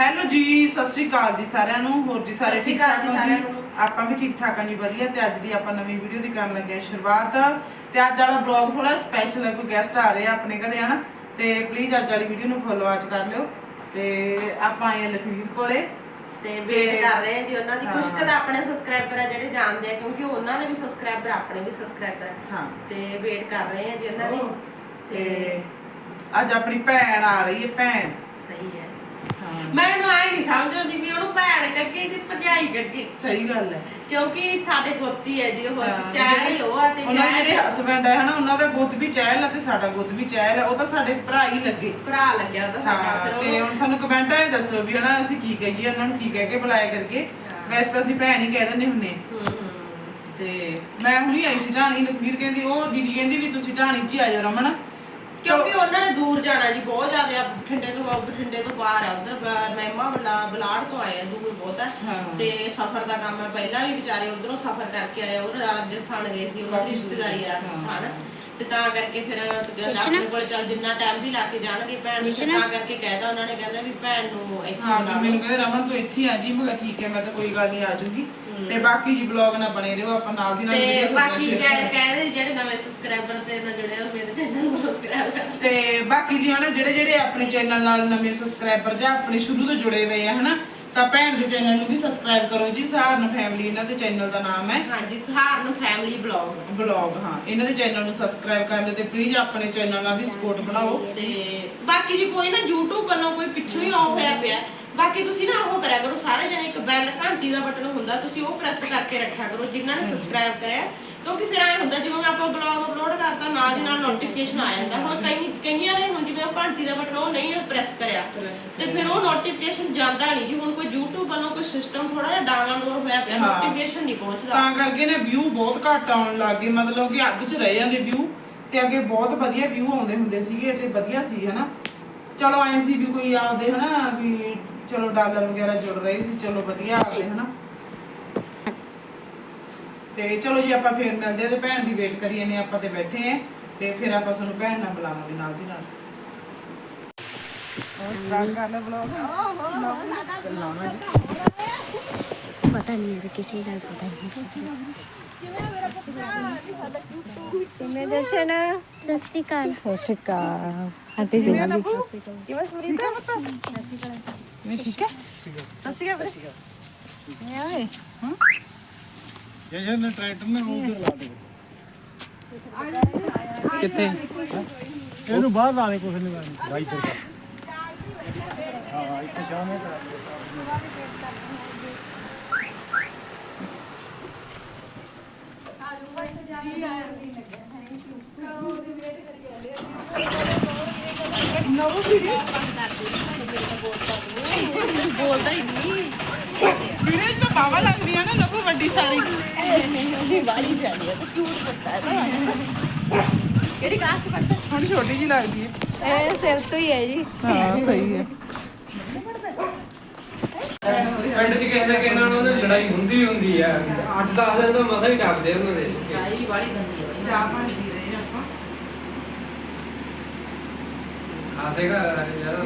Hello ਜੀ ਸਤਿ ਸ਼੍ਰੀ ਅਕਾਲ ਜੀ ਸਾਰਿਆਂ ਨੂੰ ਹੋਰ ਜੀ ਸਾਰੇ ਸਤਿ ਸ਼੍ਰੀ ਠੀਕ ਅਕਾਲ ਠਾਕ ਜੀ ਹੋ? ਸਾਰਿਆਂ ਨੂੰ। ਆਪਾਂ ਵੀ ਠੀਕ ਠਾਕ ਹਾਂ ਜੀ ਵਧੀਆ। ਤੇ ਅੱਜ ਦੀ ਆਪਾਂ ਨਵੀਂ ਵੀਡੀਓ ਦੀ ਕਰਨ ਲੱਗੇ ਹਾਂ ਸ਼ੁਰੂਆਤ। ਤੇ ਅੱਜ ਵਾਲਾ ਬਲੌਗ ਥੋੜਾ ਸਪੈਸ਼ਲ ਹੈ ਕੋਈ ਗੈਸਟ ਆ ਰਹੇ ਆ ਆਪਣੇ ਘਰੇ ਹਨਾ? ਤੇ ਪਲੀਜ਼ ਅੱਜ ਵਾਲੀ ਵੀਡੀਓ ਨੂੰ ਫੋਲੋ ਆਜ ਕਰ ਲਿਓ। ਤੇ ਆਪਾਂ ਆਏ ਹਾਂ ਲਖਵੀਰ ਕੋਲੇ। ਤੇ ਵੇਟ ਕਰ ਰਹੇ ਆ ਜੀ ਉਹਨਾਂ ਦੀ। ਕੁਝ। ਕੁ ਤਾਂ ਆਪਣੇ ਸਬਸਕ੍ਰਾਈਬਰ ਆ ਜਿਹੜੇ ਜਾਣਦੇ ਆ ਕਿਉਂਕਿ ਉਹਨਾਂ ਦੇ ਵੀ ਸਬਸਕ੍ਰਾਈਬਰ ਆਪਣੇ ਵੀ ਸਬਸਕ੍ਰਾਈਬਰ ਆ। ਹਾਂ। ਤੇ ਵੇਟ ਕਰ ਰਹੇ ਆ ਜੀ ਉਹਨਾਂ ਦੀ। ਤੇ ਅੱਜ ਆਪਣੀ ਭੈਣ ਆ ਰਹੀ ਹੈ ਭੈਣ। ਸਹੀ ਹੈ। ਮੈਨੂੰ ਆਈ ਨਹੀਂ ਸਮਝ ਆਉਂਦੀ ਵੀ ਉਹਨੂੰ ਭੈਣ ਕੱਢੀ ਕਿ ਭਜਾਈ ਕੱਢੀ। ਸਹੀ ਗੱਲ ਹੈ। ਕਿਉਂਕਿ ਸਾਡੇ ਗੋਤੀ ਹੈ ਜੀ ਉਹ ਹਾਂ, ਚਾਹ ਹੀ ਉਹ ਆ ਤੇ ਉਹਨਾਂ ਦੇ ਚਾਹ ਜਿਹੜੇ ਹਸਬੰਡ ਹੈ ਹਨਾ ਉਹਨਾਂ ਦਾ ਗੁੱਤ ਵੀ ਚਹਿਲ ਤੇ ਸਾਡਾ ਗੁੱਤ ਵੀ ਚਹਿਲ ਉਹ ਤਾਂ ਸਾਡੇ ਭਰਾ ਹੀ ਲੱਗੇ। ਭਰਾ ਲੱਗਿਆ ਉਹਦਾ ਸਾਡਾ ਹਾਂ ਤੇ ਹੁਣ ਸਾਨੂੰ ਕਮੈਂਟਾਂ ਵਿੱਚ ਦੱਸੋ ਵੀ ਹਨਾ ਅਸੀਂ ਕੀ ਕਹੀਏ ਉਹਨਾਂ ਨੂੰ ਕੀ ਕਹਿ ਕੇ ਬੁਲਾਇਆ ਕਰਕੇ। ਹਾਂ। ਵੈਸੇ ਤਾਂ ਅਸੀਂ ਭੈਣ ਹੀ ਕਹਿ ਦਿੰਦੇ ਹੁੰਨੇ ਹੂੰ। ਤੇ ਮੈਂ ਹੁਣੀ ਆਈ ਸੀ ਢਾਣੀ ਲਖਵੀਰ ਕਹਿੰਦੀ ਉਹ ਦੀਦੀ ਕਹਿੰਦੀ ਵੀ ਤੁਸੀਂ ਢਾਣੀ 'ਚ ਹੀ ਆ ਜਾਓ ਰਮਨ। ਕਿਉਂਕਿ ਉਹਨਾਂ ਨੇ ਦੂਰ ਜਾਣਾ ਜੀ ਬਹੁਤ ਜ਼ਿਆਦਾ ਆ ਬਠਿੰਡੇ ਤੋਂ ਬਠਿੰਡੇ ਤੋਂ ਬਾਹਰ ਆ ਉਧਰ ਮਹਿਮਾ ਬਲਾ ਬਲਾੜ ਤੋਂ ਆਏ ਆ ਦੂਰ ਬਹੁਤ ਆ। ਹਾਂ। ਤੇ ਸਫ਼ਰ ਦਾ ਕੰਮ ਹੈ ਪਹਿਲਾਂ ਵੀ ਵਿਚਾਰੇ ਉਧਰੋਂ ਸਫ਼ਰ ਕਰਕੇ ਆਏ ਉਹ ਰਾਜਸਥਾਨ ਗਏ ਸੀ ਉਹਨਾਂ ਦੀ ਰਿਸ਼ਤੇਦਾਰੀ ਆ ਰਾਜਸਥਾਨ। ਤੇ ਤਾਂ ਕਰਕੇ ਫਿਰ ਆਪਣੇ ਕੋਲ ਚੱਲ ਜਿੰਨਾ ਟਾਈਮ ਵੀ ਲਾ ਕੇ ਜਾਣਗੇ ਭੈਣ ਨੂੰ ਤੇ ਕਰਕੇ ਕਹਿਦਾ ਉਹਨਾਂ ਨੇ ਕਹਿੰਦਾ ਵੀ ਭੈਣ ਨੂੰ ਇੱਥੇ। ਮੈਨੂੰ ਕਹਿੰਦੇ ਰਮਨ ਤੂੰ ਇੱਥੇ ਆ ਜੀ ਮੈਂ ਕਿਹਾ ਠੀਕ ਹੈ ਮੈਂ ਤਾਂ ਕੋਈ ਗੱਲ ਨਹੀਂ ਆ ਜੂਗੀ ਤੇ ਬਾਕੀ ਜੀ ਬਲੌਗ ਨਾਲ ਬਣੇ ਰਹੋ ਆਪਾਂ ਨਾਲ ਦੀ ਨਾਲ ਤੇ video ਬਾਕੀ share ਕਹਿ- ਕਰਾਂਗੇ। ਜਿਹੜੇ ਨਵੇਂ ਸਬਸਕ੍ਰਾਈਬਰ ਤੇ ਨਾ ਜੁੜੇ ਹੋ ਮੇਰੇ ਚੈਨਲ ਨੂੰ ਸਬਸਕ੍ਰਾਈਬ ਕਰ ਲਿਓ। ਤੇ ਬਾਕੀ ਜੀ ਹਨਾ ਜਿਹੜੇ ਜਿਹੜੇ ਆਪਣੇ ਚੈਨਲ ਨਾਲ ਨਵੇਂ ਸਬਸਕ੍ਰਾਈਬਰ ਜਾਂ ਆਪਣੇ ਸ਼ੁਰੂ ਤੋਂ ਜੁੜੇ ਹੋਏ ਆ ਹਨਾ ਤਾਂ ਭੈਣ ਦੇ ਚੈਨਲ ਨੂੰ ਵੀ ਸਬਸਕ੍ਰਾਈਬ ਕਰੋ ਜੀ। ਸਹਾਰਨ ਫੈਮਿਲੀ ਇਹਨਾਂ ਦੇ ਚੈਨਲ ਦਾ ਨਾਮ ਹੈ। ਹਾਂਜੀ ਸਹਾਰਨ ਫੈਮਿਲੀ ਬਲੌਗ ਬਲੌਗ ਹਾਂ ਇਹਨਾਂ ਦੇ ਚੈਨਲ ਨੂੰ ਸਬਸਕ੍ਰਾਈਬ ਕਰ ਲਿਓ ਤੇ ਪਲੀਜ਼ ਆਪਣੇ ਚੈਨਲ ਨਾਲ ਵੀ ਸਪੋਰਟ ਬਣਾਓ। ਤੇ ਬਾਕੀ ਜੀ ਕੋਈ ਨਾ YouTube ਵੱਲੋਂ ਕੋਈ ਪਿੱਛੋਂ ਹੀ ਆਫ ਹੋਇਆ ਪਿਆ। ਬਾਕੀ ਤੁਸੀਂ ਨਾ ਉਹ ਕਰਿਆ ਕਰੋ ਸਾਰੇ ਜਣੇ ਇੱਕ ਬੈਲ ਘੰਟੀ ਦਾ ਬਟਨ ਹੁੰਦਾ ਤੁਸੀਂ ਉਹ ਪ੍ਰੈਸ ਕਰਕੇ ਰੱਖਿਆ ਕਰੋ ਜਿਨ੍ਹਾਂ ਨੇ ਸਬਸਕ੍ਰਾਈਬ ਕਰਿਆ। ਕਿਉਂਕਿ ਫਿਰ ਐ ਹੁੰਦਾ ਜਿਵੇਂ ਆਪਾਂ ਬਲੌਗ ਅਪਲੋਡ ਕਰਤਾ ਨਾਲ ਦੀ ਨਾਲ ਨੋਟੀਫਿਕੇਸ਼ਨ ਆ ਜਾਂਦਾ। ਹੁਣ ਕਈ ਕਈਆਂ ਨੇ ਹੁਣ ਜਿਵੇਂ ਉਹ ਘੰਟੀ ਦਾ ਬਟਨ ਉਹ ਨਹੀਂ ਪ੍ਰੈਸ ਕਰਿਆ। ਤੇ ਫਿਰ ਉਹ ਨੋਟੀਫਿਕੇਸ਼ਨ ਜਾਂਦਾ ਨਹੀਂ ਜੀ। ਹੁਣ ਕੋਈ YouTube ਵੱਲੋਂ ਕੋਈ ਸਿਸਟਮ ਥੋੜਾ ਜਿਹਾ ਡਾਊਨਲੋਡ ਹੋਇਆ ਪਿਆ। ਨੋਟੀਫਿਕੇਸ਼ਨ ਨਹੀਂ ਪਹੁੰਚਦਾ। ਤਾਂ ਕਰਕੇ ਨਾ ਵਿਊ ਬਹੁਤ ਘੱਟ ਆਉਣ ਲੱਗ ਗਏ। ਮਤਲਬ ਕਿ ਅੱਧ 'ਚ ਰਹਿ ਜਾਂਦੇ ਵਿਊ ਤੇ ਅੱਗੇ ਬਹੁਤ ਵਧੀਆ ਵਿਊ ਆਉਂਦੇ ਹੁੰਦੇ ਸੀਗੇ ਤੇ ਵਧੀਆ ਸੀ ਹਨਾ। ਚਲੋ ਐਂ ਸੀ ਵੀ ਕੋਈ ਆਪਦੇ ਹਨਾ ਵੀ ਚਲੋ ਡਾਲਰ ਵਗੈਰਾ ਜੁੜ ਰਹੇ ਸੀ ਚਲੋ ਵਧੀਆ ਆ ਗਏ ਹਨਾ। ਤੇ ਚਲੋ ਜੀ ਆਪਾਂ ਫੇਰ ਮਿਲਦੇ ਆ ਤੇ ਭੈਣ ਦੀ ਵੇਟ ਕਰੀ ਜਾਂਦੇ ਆਪਾਂ ਤੇ ਬੈਠੇ ਆ ਤੇ ਫਿਰ ਆਪਾਂ ਤੁਹਾਨੂੰ ਭੈਣ ਨਾਲ ਬੁਲਾਵਾਂਗੇ ਨਾਲ ਦੀ ਨਾਲ। ਪਤਾ ਨਹੀਂ ਯਾਰ ਕਿਸੇ ਦਾ ਪਤਾ ਨਹੀਂ ਕਿਵੇਂ ਦਰਸ਼ਨ? ਸਤਿ ਸ਼੍ਰੀ ਅਕਾਲ। ਸਤਿ ਸ਼੍ਰੀ ਅਕਾਲ। ਆਂਟੀ ਜੀ। ਕਿਵੇਂ ਸਮਰੀਤਾ ਠੀਕ ਹੈ ਸਸੀ ਕਾ ਆਏ ਜਸ਼ਨ ਨੇ ਟਰੈਕਟਰ ਨੇ ਉਧਰ ਲਾ ਦੇ ਕਿੱਥੇ ਇਹਨੂੰ ਬਾਹਰ ਲਾ ਦੇ ਕੁਛ ਨਹੀਂ ਲਾਣੀ ਬਾਈ ਤੇ ਹਾਂ ਇੱਥੇ ਸ਼ਾਮੇ ਕਰਾ ਬੋਲਦਾ ਹੀ ਨਹੀਂ ਵੀਡੀਓ ਤਾਂ ਪਾਵਾ ਲੱਗਦੀ ਆ ਨਾ ਨੱਬੂ ਵੱਡੀ ਸਾਰੀ ਉਹਦੀ ਵਾਲੀ ਸਿਆਣੀ ਹੈ ਤੇ ਕਿਊਟ ਬੱਤਾ ਹੈ ਤਾਂ ਕਿਹੜੀ ਕਲਾਸ ਚ ਪੜਦਾ ਥੋੜੀ ਛੋਟੀ ਜੀ ਲੱਗਦੀ ਹੈ ਇਹ ਸਿਰ ਤੋਂ ਹੀ ਹੈ ਜੀ ਹਾਂ ਸਹੀ ਹੈ ਪਿੰਡ 'ਚ ਕਿਸੇ ਨਾ ਕਿਸੇ ਨਾਲ ਉਹਨਾਂ ਦੀ ਲੜਾਈ ਹੁੰਦੀ ਹੁੰਦੀ ਆ। 8-10 ਦਿਨ ਤਾਂ ਮਸਾ ਹੀ ਟੱਪਦੇ ਉਹਨਾਂ ਦੇ। ਵਾਲੀ ਵਾਲੀ ਦੰਦੀ ਚਾਹ ਪਾਣੀ ਪੀ ਰਹੇ ਆਪਾਂ ਖਾਸੇ ਘਰ ਆ ਰਹੇ ਯਾਰ।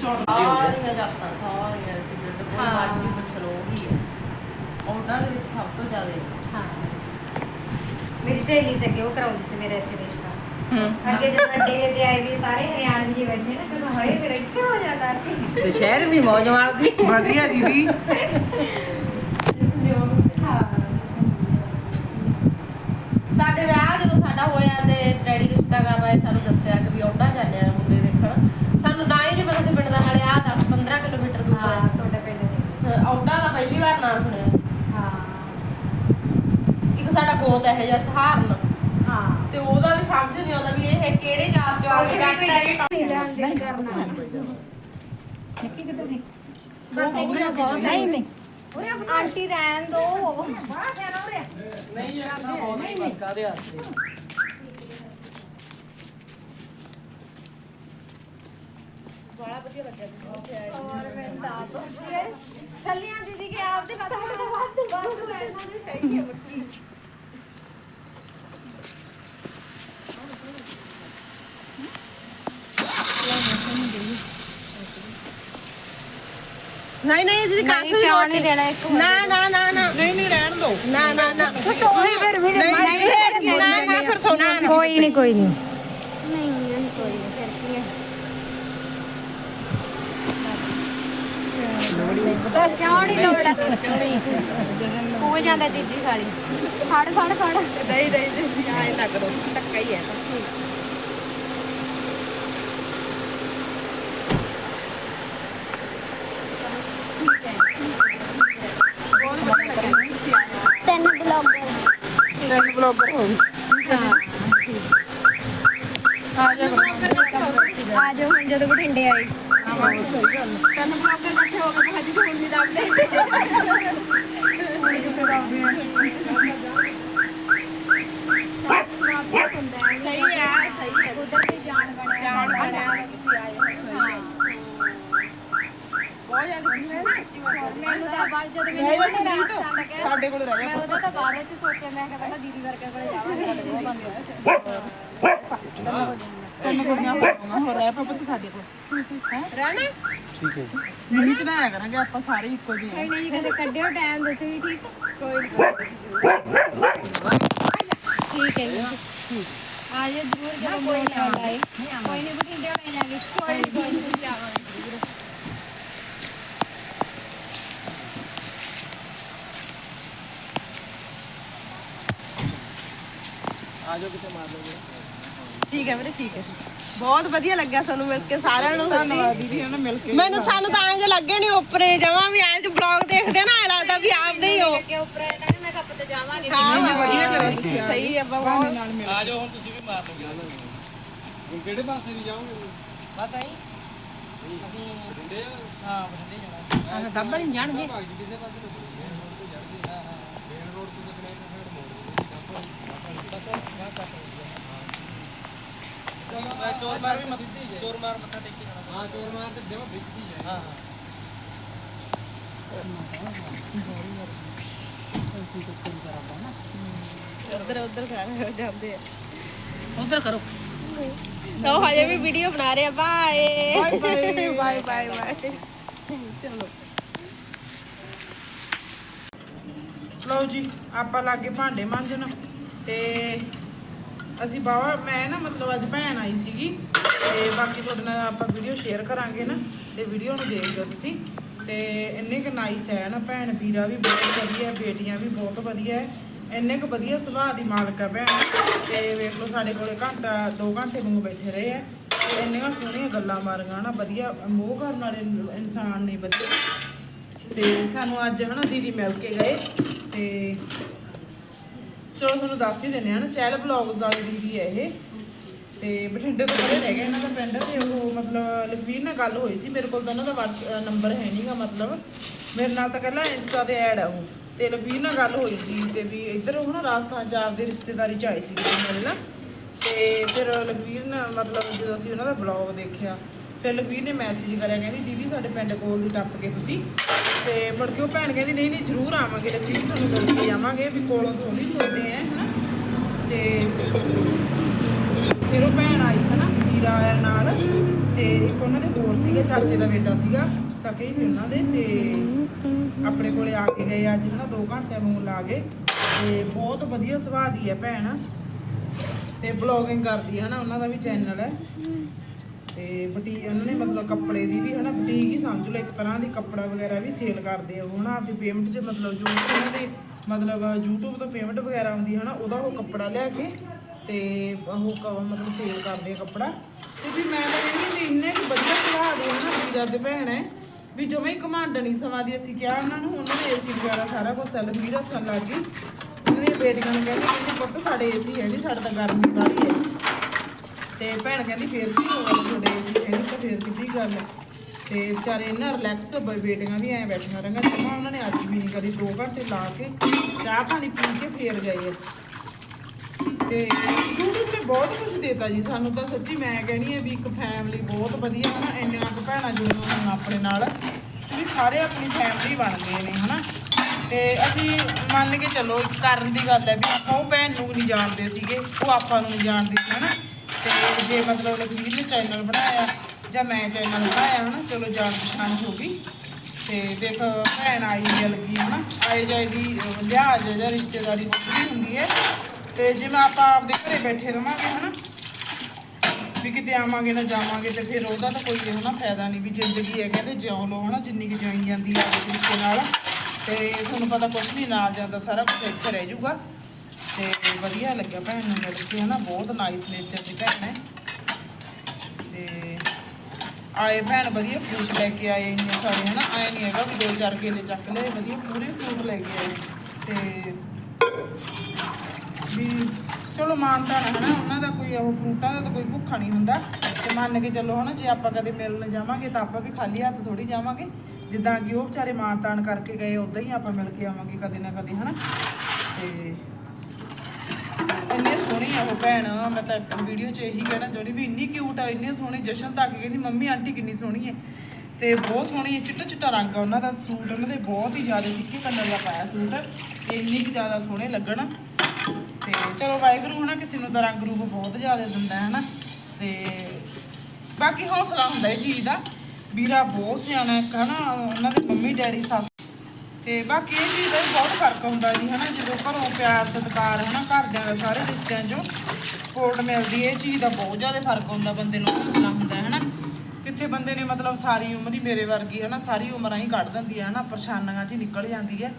ਸ਼ਾਰਟ ਸਾਰੀਆਂ ਜਾਤਾਂ ਸਾਰੀਆਂ ਜਿਹੜੇ ਕੋਈ ਮਰਜ਼ੀ ਪੁੱਛ ਲਓ ਉਹੀ ਹੈ। ਉਹਨਾਂ ਦੇ ਵਿੱਚ ਸਭ ਤੋਂ ਜ਼ਿਆਦਾ ਹਾਂ। ਮੇਰੀ ਸਹੇਲੀ ਸਕੇ ਉਹ ਕਰਾਉਂਦੀ ਸੀ ਮੇਰੇ ਇੱਥੇ ਰਿਸ਼ਤਾ। ਅੱਗੇ ਜਦ ਅੱਡੇ ਤੇ ਆਏ ਵੀ ਸਾਰੇ ਹਰਿਆਣਵੀ ਜਿਹੇ ਬੈਠੇ ਨਾ ਕਦੋਂ ਹੋਏ ਫਿਰ ਇੱਥੇ ਹੋ ਜਾਂਦਾ ਸੀ। ਤੇ ਸ਼ਹਿਰ ਸੀ ਮੌਜ ਮਾਰਦੀ ਵਧੀਆ ਦੀਦੀ ਸਾਡੇ ਵਿਆਹ ਜਦੋਂ ਸਾਡਾ ਹੋਇਆ ਤੇ ਡੈਡੀ ਰਿਸ਼ਤਾ ਕਰਵਾਏ ਸਾਨੂੰ ਦੱਸਿਆ ਕਿ ਵੀ ਔਡਾ ਜਾਂਦੇ ਆ ਮੁੰਡੇ ਦੇਖਣ ਸਾਨੂੰ ਨਾ ਹੀ ਨਹੀਂ ਪਤਾ ਸੀ ਪਿੰਡ ਦਾ ਨਾਲੇ ਆ 10 15 ਕਿਲੋਮੀਟਰ ਦੂਰ ਹਾਂ ਹੈ ਤੁਹਾਡੇ ਪਿੰਡ ਦੇ ਔਡਾ ਦਾ ਪਹਿਲੀ ਵਾਰ ਨਾਂ ਸੁਣਿਆ ਸੀ। ਹਾਂ। ਇੱਕ ਸਾਡਾ ਗੋਤ ਇਹੋ ਜਿਹਾ ਸਹਾਰਨ। ਹਾਂ। ਤੇ ਉਹਦਾ ਵੀ ਸਮਝ ਨਹੀਂ ਆਉਂਦਾ ਵੀ ਇਹ ਕਿਹੜੇ ਜਾਤ ਚੋਂ ਆ ਕੇ ਜੱਟ ਹੈ ਕਿ ਬਸ ਨਾ? ਬਹੁਤ ਨਹੀਂ ਨਹੀਂ। ਆਂਟੀ ਰਹਿਣ ਦੋ। ਔਰ ਮੈਂ ਤਾਂ ਆਪ ਦੀਦੀ ਕੇ ਆਪਦੇ ਹੈ ਨਹੀਂ ਨਹੀਂ ਦੀਦੀ ਕਾਸ ਨਹੀਂ ਕਿਉਂ ਨਹੀਂ ਦੇਣਾ ਇੱਕ ਨਾ ਨਾ ਨਾ ਨਾ। ਨਹੀਂ ਨਹੀਂ ਰਹਿਣ ਦੋ। ਨਾ ਨਾ ਨਾ। ਉਹੀ ਫਿਰ ਵੀ ਨਹੀਂ ਨਹੀਂ, ਨਾ ਨਾ ਫਿਰ ਸੋਨਾ ਕੋਈ ਨਹੀਂ ਕੋਈ ਨਹੀਂ ਫਿਰ ਕੀ ਹੈ ਕਿਉਂ ਨਹੀਂ ਲੋੜ ਸਕੂਲ ਜਾਂਦਾ ਜੀਜੀ ਖਾਲੀ ਫੜ ਫੜ ਫੜ। ਨਹੀਂ ਨਹੀਂ ਨਹੀਂ ਆਏ ਲੱਗ ਰੋ ਟੱਕਾ ਹੀ ਹੈ। ਤਿੰਨ ਬਲੌਗਰ। ਤਿੰਨ ਬਲੌਗਰ ਹੋ ਗਏ। ਆ ਜਾ ਕਰੋ ਆ ਜਾਓ ਹੁਣ ਜਦੋਂ ਬਠਿੰਡੇ ਆਏ। ਤਿੰਨ ਬਲੌਗਰ ਇਕੱਠੇ ਹੋ ਕੇ ਭਾਜੀ ਕੋਲ ਨਹੀਂ ਲੱਭਦੇ ਸਹੀ ਹੈ ਸਹੀ ਹੈ ਉਧਰ ਤੇ ਜਾਣ ਬਣਿਆ ਜਾਣ ਬਣਿਆ ਤੁਸੀਂ ਆਏ ਹੋ ਬਹੁਤ ਜ਼ਿਆਦਾ ਖੁਸ਼ੀ ਹੈ ਮੈਨੂੰ ਤਾਂ ਬਾਅਦ ਜਦੋਂ ਮੈਨੂੰ ਉਹਨੇ ਰਾਸਤਾ ਲੱਗਿਆ ਸਾਡੇ ਕੋਲ ਰਹਿ ਮੈਂ ਉਦੋਂ ਤਾਂ ਬਾਅਦ ਵਿੱਚ ਸੋਚਿਆ ਮੈਂ ਕਿਹਾ ਪਹਿਲਾਂ ਦੀਦੀ ਵਰਗੇ ਕੋਲੇ ਜਾਵਾਂਗੇ ਤਿੰਨ ਕੁੜੀਆਂ ਹੋਣਗੀਆਂ ਹੋਰ ਰਹਿ ਪਾ ਪੁੱਤ ਸਾਡੇ ਕੋਲ ਰਹਿਣਾ ਠੀਕ ਹੈ ਨਹੀਂ ਚਲਾਇਆ ਕਰਾਂਗੇ ਆਪਾਂ ਸਾਰੇ ਇੱਕੋ ਜਿਹੇ ਕੋਈ ਨਹੀਂ ਕਦੇ ਕੱਢਿਓ ਟਾਈਮ ਦੱਸੋ ਵੀ ਠੀਕ ਕੋਈ ਠੀਕ ਹੈ ਜੀ। ਆ ਜਾਓ ਜ਼ਰੂਰ ਜਦੋਂ ਕੋਈ ਕਾਲ ਆਏ ਕੋਈ ਨਹੀਂ ਬਠਿੰਡੇ ਲੈ ਜਾਵਾਂਗੇ ਕੋਈ ਨਹੀਂ ਕੋਈ ਨਹੀਂ ਜਾਵਾਂਗੇ ਠੀਕ ਹੈ ਵੀਰੇ ਠੀਕ ਹੈ। ਬਹੁਤ ਵਧੀਆ ਲੱਗਿਆ ਤੁਹਾਨੂੰ ਮਿਲ ਕੇ ਸਾਰਿਆਂ ਨੂੰ ਸੱਚੀ। ਧੰਨਵਾਦ ਦੀਦੀ ਉਹਨੇ ਮਿਲ ਕੇ ਮੈਨੂੰ ਸਾਨੂੰ ਤਾਂ ਐਂ ਜੇ ਲੱਗੇ ਨਹੀਂ ਉੱਪਰੇ ਜਾਵਾਂ ਵੀ ਐਂ ਜੇ ਬਲੌਗ ਦੇਖਦੇ ਨਾ ਐਂ ਲੱਗਦਾ ਵੀ ਆਪਦੇ ਹੀ ਹੋ। ਕਿ ਉੱਪਰ ਤਾਂ ਮੈਂ ਕਿਹਾ ਆਪਾਂ ਤਾਂ ਜਾਵਾਂਗੇ। ਹਾਂ। ਵਧੀਆ ਕਰਿਆ ਆ ਸਹੀ ਹੈ ਬਹੁਤ। ਨਾਲ ਮਿਲ ਆ ਜਾਓ ਹੁਣ ਤੁਸੀਂ ਵੀ ਮਾਰ ਲਓ ਹੁਣ ਕਿਹੜੇ ਪਾਸੇ ਦੀ ਜਾਓਗੇ ਬਸ ਆਈ ਬਠਿੰਡੇ ਆ? ਹਾਂ ਬਠਿੰਡੇ ਜਾਣਾ। ਦੱਬਣ ਨਹੀਂ ਜਾਣਗੇ। ਕਿਸੇ ਪਾਸੇ ਨੂੰ ਮੇਨ ਰੋਡ ਤੋਂ ਚੜ੍ਹਦੀ ਹੈ ਮੇਨ ਰੋਡ ਤੋਂ ਨਾ ਸਾਈਡ ਮੋੜ ਚੋਰ ਮਾਰ ਵੀ ਮਤ ਚੋਰ ਮਾਰ ਮੱਥਾ ਟੇਕੀ ਹਾਂ ਚੋਰ ਮਾਰ ਤੇ ਜਮਾ ਵਿੱਚ ਹੈ ਹਾਂ ਉੱਧਰ ਉੱਧਰ ਕਰ ਜਾਂਦੇ ਆ ਉਧਰ ਕਰੋ ਤਾਂ ਹਜੇ ਵੀ ਵੀਡੀਓ ਬਣਾ ਰਹੇ ਆ bye bye bye bye bye ਚਲੋ ਲਓ ਜੀ, ਆਪਾਂ ਲਾਗੇ ਭਾਂਡੇ ਮਾਂਜਣ ਤੇ ਅਸੀਂ ਬਾਵਾ ਮੈਂ ਨਾ ਮਤਲਬ ਅੱਜ ਭੈਣ ਆਈ ਸੀਗੀ ਤੇ ਬਾਕੀ ਤੁਹਾਡੇ ਨਾਲ ਆਪਾਂ ਵੀਡੀਓ ਸ਼ੇਅਰ ਕਰਾਂਗੇ ਨਾ, ਤੇ ਵੀਡੀਓ ਨੂੰ ਦੇਖ ਲਿਓ ਤੁਸੀਂ। ਤੇ ਇੰਨੇ ਕੁ ਨਾਈਸ ਹੈ ਨਾ ਭੈਣ, ਵੀਰਾ ਵੀ ਬਹੁਤ ਵਧੀਆ, ਬੇਟੀਆਂ ਵੀ ਬਹੁਤ ਵਧੀਆ ਹੈ। ਇੰਨੇ ਕੁ ਵਧੀਆ ਸੁਭਾਅ ਦੀ ਮਾਲਕ ਹੈ ਭੈਣ। ਤੇ ਵੇਖ ਲਓ ਸਾਡੇ ਕੋਲੇ ਘੰਟਾ 2 ਘੰਟੇ ਵਾਂਗੂ ਬੈਠੇ ਰਹੇ ਆ ਤੇ ਇੰਨੀਆਂ ਸੋਹਣੀਆਂ ਗੱਲਾਂ ਮਾਰੀਆਂ ਨਾ, ਵਧੀਆ ਮੋਹ ਕਰਨ ਵਾਲੇ ਇਨਸਾਨ ਨੇ ਵਧੀਆ ਤੇ ਸਾਨੂੰ ਅੱਜ ਹਨਾ ਦੀਦੀ ਮਿਲ ਕੇ ਗਏ। ਤੇ ਚਲੋ ਤੁਹਾਨੂੰ ਦੱਸ ਹੀ ਦਿੰਦੇ ਹਾਂ ਨਾ ਚਹਿਲ ਬਲੌਗਸ ਵਾਲੀ ਦੀਦੀ ਹੈ ਇਹ। ਤੇ ਬਠਿੰਡੇ ਤੋਂ ਪਰੇ ਰਹਿ ਗਿਆ ਇਹਨਾਂ ਦਾ ਪਿੰਡ ਤੇ ਉਹ ਮਤਲਬ ਲਖਵੀਰ ਨਾਲ ਗੱਲ ਹੋਈ ਸੀ। ਮੇਰੇ ਕੋਲ ਤਾਂ ਇਹਨਾਂ ਦਾ ਨੰਬਰ ਹੈ ਨਹੀਂਗਾ ਮਤਲਬ। ਮੇਰੇ ਨਾਲ ਤਾਂ ਕੱਲਾ ਇੰਸਟਾ ਤੇ ਐਡ ਆ ਉਹ। ਤੇ ਲਖਵੀਰ ਨਾਲ ਗੱਲ ਹੋਈ ਸੀ ਤੇ ਵੀ ਇੱਧਰ ਉਹ ਨਾ ਰਾਜਸਥਾਨ ਚ ਆਪਦੇ ਰਿਸ਼ਤੇਦਾਰੀ ਚ ਆਏ ਸੀ ਮੇਰੇ ਨਾਲ। ਤੇ ਫਿਰ ਲਖਵੀਰ ਨਾਲ ਮਤਲਬ ਜਦੋਂ ਅਸੀਂ ਉਹਨਾਂ ਦਾ ਬਲੌਗ ਦੇਖਿਆ ਫਿਰ ਲਖਵੀਰ ਨੇ ਮੈਸੇਜ ਕਰਿਆ, ਕਹਿੰਦੀ, ਦੀਦੀ, ਸਾਡੇ ਪਿੰਡ ਕੋਲ ਦੀ ਟੱਪ ਕੇ ਤੁਸੀਂ ਤੇ ਮੁੜ ਕੇ ਉਹ ਭੈਣ ਕਹਿੰਦੀ, ਨਹੀਂ ਨਹੀਂ, ਜ਼ਰੂਰ ਆਵਾਂਗੇ ਲਖਵੀਰ ਤੁਹਾਨੂੰ ਮਿਲ ਕੇ ਜਾਵਾਂਗੇ ਵੀ ਕੋਲੋਂ ਤੋਂ ਵੀ ਮਿਲਦੇ ਆ ਹਨਾ? ਤੇ ਫਿਰ ਉਹ ਭੈਣ ਆਈ, ਹਨਾ, ਵੀਰਾ ਆਇਆ ਨਾਲ, ਤੇ ਇੱਕ ਉਹਨਾਂ ਦੇ ਹੋਰ ਸੀਗੇ, ਚਾਚੇ ਦਾ ਬੇਟਾ ਸੀਗਾ, ਸਕੇ ਸੀ ਉਹਨਾਂ ਦੇ, ਤੇ ਆਪਣੇ ਕੋਲੇ ਆ ਕੇ ਗਏ ਅੱਜ, ਹਨਾ 2 ਘੰਟੇ ਨੂੰ ਲਾ ਗਏ ਤੇ ਬਹੁਤ ਵਧੀਆ ਸੁਭਾਅ ਦੀ ਹੈ ਭੈਣ, ਤੇ ਬਲੌਗਿੰਗ ਕਰਦੀ ਹੈ ਹਨਾ, ਉਹਨਾਂ ਦਾ ਵੀ ਚੈਨਲ ਹੈ ਤੇ ਬਟੀ ਇਹਨਾਂ ਨੇ ਮਤਲਬ ਕੱਪੜੇ ਦੀ ਵੀ ਹਨਾ, ਬਟੀਕ ਹੀ ਸਮਝ ਲਓ, ਇੱਕ ਤਰ੍ਹਾਂ ਦੀ ਕੱਪੜਾ ਵਗੈਰਾ ਵੀ ਸੇਲ ਕਰਦੇ ਆ। ਉਹ ਹਨਾ, ਆਪਦੀ ਪੇਮੈਂਟ 'ਚ ਮਤਲਬ ਜੋ ਉਹਨਾਂ ਦੇ ਮਤਲਬ YouTube ਤੋਂ ਪੇਮੈਂਟ ਵਗੈਰਾ ਆਉਂਦੀ ਹਨਾ, ਉਹਦਾ ਉਹ ਕੱਪੜਾ ਲਿਆ ਕੇ ਤੇ ਉਹ ਕ- ਮਤਲਬ ਸੇਲ ਕਰਦੇ ਆ ਕੱਪੜਾ। ਤੇ ਵੀ ਮੈਂ ਤਾਂ ਕਹਿੰਦੀ ਵੀ ਇੰਨੇ ਕੁ ਵਧੀਆ ਸੁਭਾਅ ਦੇ ਹਨਾ ਵੀਰਾ ਤੇ ਭੈਣ ਹੈ ਵੀ ਜਮੇ ਹੀ ਘਮੰਡ ਨਹੀਂ ਸਮਾਂ ਦੀ ਅਸੀਂ ਕਿਹਾ ਉਹਨਾਂ ਨੂੰ, ਉਹਨਾਂ ਦੇ ਏਸੀ ਵਗੈਰਾ ਸਾਰਾ ਕੁਝ ਸੈਲ ਵੀਰਾ ਹੱਸਣ ਲੱਗ ਗਈ ਉਹਨਾਂ ਉਹਦੀਆਂ ਬੇਟੀਆਂ ਨੂੰ ਕਹਿੰਦੇ ਕਿ ਪੁੱਤ ਸਾਡੇ ਏਸੀ ਹੈ ਨਹੀਂ ਸਾਡੇ ਤਾਂ ਗਰਮੀ ਵਾਲੀ ਹੈ ਤੇ ਭੈਣ ਕਹਿੰਦੀ ਫੇਰ ਕੀ ਹੋ ਗਿਆ ਤੁਹਾਡੇ ਏਸੀ ਕਹਿੰਦੀ ਤਾਂ ਫੇਰ ਕਿੱਡੀ ਗੱਲ ਹੈ। ਤੇ ਵਿਚਾਰੇ ਇਹਨਾਂ ਰਿਲੈਕਸ ਬੇਟੀਆਂ ਵੀ ਐਂ ਬੈਠੀਆਂ ਰਹੀਆਂ ਜਮਾ ਉਹਨਾਂ ਨੇ ਅੱਜ ਵੀ ਨਹੀਂ ਕਰੀ 2 ਘੰਟੇ ਲਾ ਕੇ ਚਾਹ ਪਾਣੀ ਪੀ ਕੇ ਫੇਰ ਗਏ ਆ ਤੇ YouTube ਨੇ ਬਹੁਤ ਕੁਝ ਦਿੱਤਾ ਜੀ, ਸਾਨੂੰ ਤਾਂ ਸੱਚੀ ਮੈਂ ਕਹਿਣੀ ਹੈ ਵੀ ਇੱਕ ਫੈਮਿਲੀ ਬਹੁਤ ਵਧੀਆ ਹਨਾ, ਇੰਨੀਆਂ ਕੁ ਭੈਣਾਂ ਜੁੜੀਆਂ ਹੋਈਆਂ ਆਪਣੇ ਨਾਲ, ਵੀ ਸਾਰੇ ਆਪਣੀ ਫੈਮਿਲੀ ਬਣ ਗਏ ਨੇ ਹਨਾ। ਤੇ ਅਸੀਂ ਮੰਨ ਕੇ ਚੱਲੋ ਕਰਨ ਦੀ ਗੱਲ ਹੈ ਵੀ ਆਪਾਂ ਉਹ ਭੈਣ ਨੂੰ ਨਹੀਂ ਜਾਣਦੇ ਸੀਗੇ, ਉਹ ਆਪਾਂ ਨੂੰ ਨਹੀਂ ਜਾਣਦੇ ਸੀ ਹਨਾ। ਤੇ ਜੇ ਮਤਲਬ ਲਖਵੀਰ ਨੇ ਚੈਨਲ ਬਣਾਇਆ, ਜਾਂ ਮੈਂ ਚੈਨਲ ਬਣਾਇਆ ਹਨਾ, ਚਲੋ ਜਾਣ ਪਛਾਣ ਹੋ ਗਈ। ਤੇ ਦੇਖ, ਭੈਣ ਆਈ ਹੈ ਲੱਗੀ ਹਨਾ, ਆਏ ਜਾਏ ਦੀ ਲਿਹਾਜ਼ ਜਾਂ ਰਿਸ਼ਤੇਦਾਰੀ ਵੱਖਰੀ ਹੁੰਦੀ ਹੈ। ਤੇ ਜਿਵੇਂ ਆਪਾਂ ਆਪਦੇ ਘਰੇ ਬੈਠੇ ਰਵਾਂਗੇ ਹਨਾ, ਵੀ ਕਿਤੇ ਆਵਾਂਗੇ ਨਾ ਜਾਵਾਂਗੇ, ਤੇ ਫਿਰ ਉਹਦਾ ਤਾਂ ਕੋਈ ਹਨਾ ਫਾਇਦਾ ਨਹੀਂ ਵੀ ਜ਼ਿੰਦਗੀ ਹੈ, ਕਹਿੰਦੇ ਜਿਉਂ ਲੋ ਹਨਾ, ਜਿੰਨੀ ਕਿ ਜਿਉਈ ਜਾਂਦੀ ਹੈ ਤਰੀਕੇ ਨਾਲ। ਤੇ ਤੁਹਾਨੂੰ ਪਤਾ ਕੁਛ ਨਹੀਂ ਨਾਲ ਜਾਂਦਾ, ਸਾਰਾ ਕੁਝ ਇੱਥੇ ਰਹਿ ਜਾਊਗਾ। ਤੇ ਵਧੀਆ ਲੱਗਿਆ ਭੈਣ ਨੂੰ ਮਿਲ ਕੇ, ਹਨਾ, ਬਹੁਤ ਨਾਈਸ ਨੇਚਰ ਦੀ ਭੈਣ ਹੈ। ਤੇ ਆਏ ਭੈਣ ਵਧੀਆ ਫਰੂਟ ਲੈ ਕੇ ਆਏ ਇੰਨੇ ਸਾਰੇ, ਹਨਾ, ਆਏ ਨਹੀਂ ਹੈਗਾ ਵੀ ਦੋ ਚਾਰ ਕੇਲੇ ਚੱਕ ਲਏ, ਵਧੀਆ ਪੂਰੇ ਫਰੂਟ ਲੈ ਕੇ ਆਏ। ਤੇ ਵੀ ਚਲੋ ਮਾਨਤਾ ਨਾ ਹਨਾ, ਉਹਨਾਂ ਦਾ ਕੋਈ ਉਹ ਫਰੂਟਾਂ ਦਾ ਤਾਂ ਕੋਈ ਭੁੱਖਾ ਨਹੀਂ ਹੁੰਦਾ। ਤੇ ਮੰਨ ਕੇ ਚੱਲੋ, ਹਨਾ, ਜੇ ਆਪਾਂ ਕਦੇ ਮਿਲਣ ਜਾਵਾਂਗੇ ਤਾਂ ਆਪਾਂ ਵੀ ਖਾਲੀ ਹੱਥ ਥੋੜੀ ਜਾਵਾਂਗੇ। ਜਿੱਦਾਂ ਕਿ ਉਹ ਵਿਚਾਰੇ ਮਾਨਤਾਨ ਕਰਕੇ ਗਏ ਉਦਾਂ ਹੀ ਆਪਾਂ ਮਿਲ ਕੇ ਆਵਾਂਗੇ ਕਦੇ ਨਾ ਕਦੇ, ਹਨਾ। ਤੇ ਇੰਨੇ ਭੈਣ, ਮੈਂ ਤਾਂ ਵੀਡੀਓ 'ਚ ਇਹੀ ਕਹਿਣਾ ਚਾਹੁੰਦੀ ਵੀ ਇੰਨੀ ਕਿਊਟ ਆ, ਇੰਨੇ ਸੋਹਣੇ ਜਸ਼ਨ ਤੱਕ ਕਹਿੰਦੀ ਮੰਮੀ ਆਂਟੀ ਕਿੰਨੀ ਸੋਹਣੀ ਹੈ ਤੇ ਬਹੁਤ ਸੋਹਣੀ ਹੈ ਚਿੱਟਾ ਚਿੱਟਾ ਰੰਗ ਆ ਉਹਨਾਂ ਦਾ ਸੂਟ, ਉਹਨਾਂ ਦੇ ਬਹੁਤ ਹੀ ਜ਼ਿਆਦਾ ਫਿੱਕੇ ਕਲਰ ਦਾ ਪਾਇਆ ਸੂਟ, ਤੇ ਇੰਨੇ ਕੁ ਜ਼ਿਆਦਾ ਸੋਹਣੇ ਲੱਗਣ। ਤੇ ਚਲੋ ਵਾਹਿਗੁਰੂ ਹਨਾ, ਕਿਸੇ ਨੂੰ ਤਾਂ ਰੰਗ ਰੂਪ ਬਹੁਤ ਜ਼ਿਆਦਾ ਦਿੰਦਾ ਹੈ ਹਨਾ। ਤੇ ਬਾਕੀ ਹੌਸਲਾ ਹੁੰਦਾ ਇਹ ਚੀਜ਼ ਦਾ, ਵੀਰਾ ਬਹੁਤ ਸਿਆਣਾ ਇੱਕ ਹਨਾ, ਉਹਨਾਂ ਦੇ ਮੰਮੀ ਡੈਡੀ ਸੱਸ ਤੇ ਬਾਕੀ ਇਹ ਚੀਜ਼ ਦਾ ਵੀ ਬਹੁਤ ਫ਼ਰਕ ਹੁੰਦਾ ਜੀ, ਹਨਾ, ਜਦੋਂ ਘਰੋਂ ਪਿਆਰ, ਸਤਿਕਾਰ, ਹਨਾ, ਘਰਦਿਆਂ ਦਾ ਸਾਰੇ ਰਿਸ਼ਤਿਆਂ 'ਚੋਂ ਸਪੋਰਟ ਮਿਲਦੀ ਇਹ ਚੀਜ਼ ਦਾ ਬਹੁਤ ਜ਼ਿਆਦਾ ਫ਼ਰਕ ਹੁੰਦਾ ਬੰਦੇ ਨੂੰ, ਹੌਸਲਾ ਹੁੰਦਾ ਹੈ ਹਨਾ। ਕਿੱਥੇ ਬੰਦੇ ਨੇ ਮਤਲਬ ਸਾਰੀ ਉਮਰ ਹੀ ਮੇਰੇ ਵਰਗੀ, ਹਨਾ, ਸਾਰੀ ਉਮਰਾਂ ਹੀ ਕੱਢ ਦਿੰਦੀ ਹੈ, ਹਨਾ, ਪਰੇਸ਼ਾਨੀਆਂ 'ਚ ਹੀ ਨਿਕਲ ਜਾਂਦੀ ਹੈ।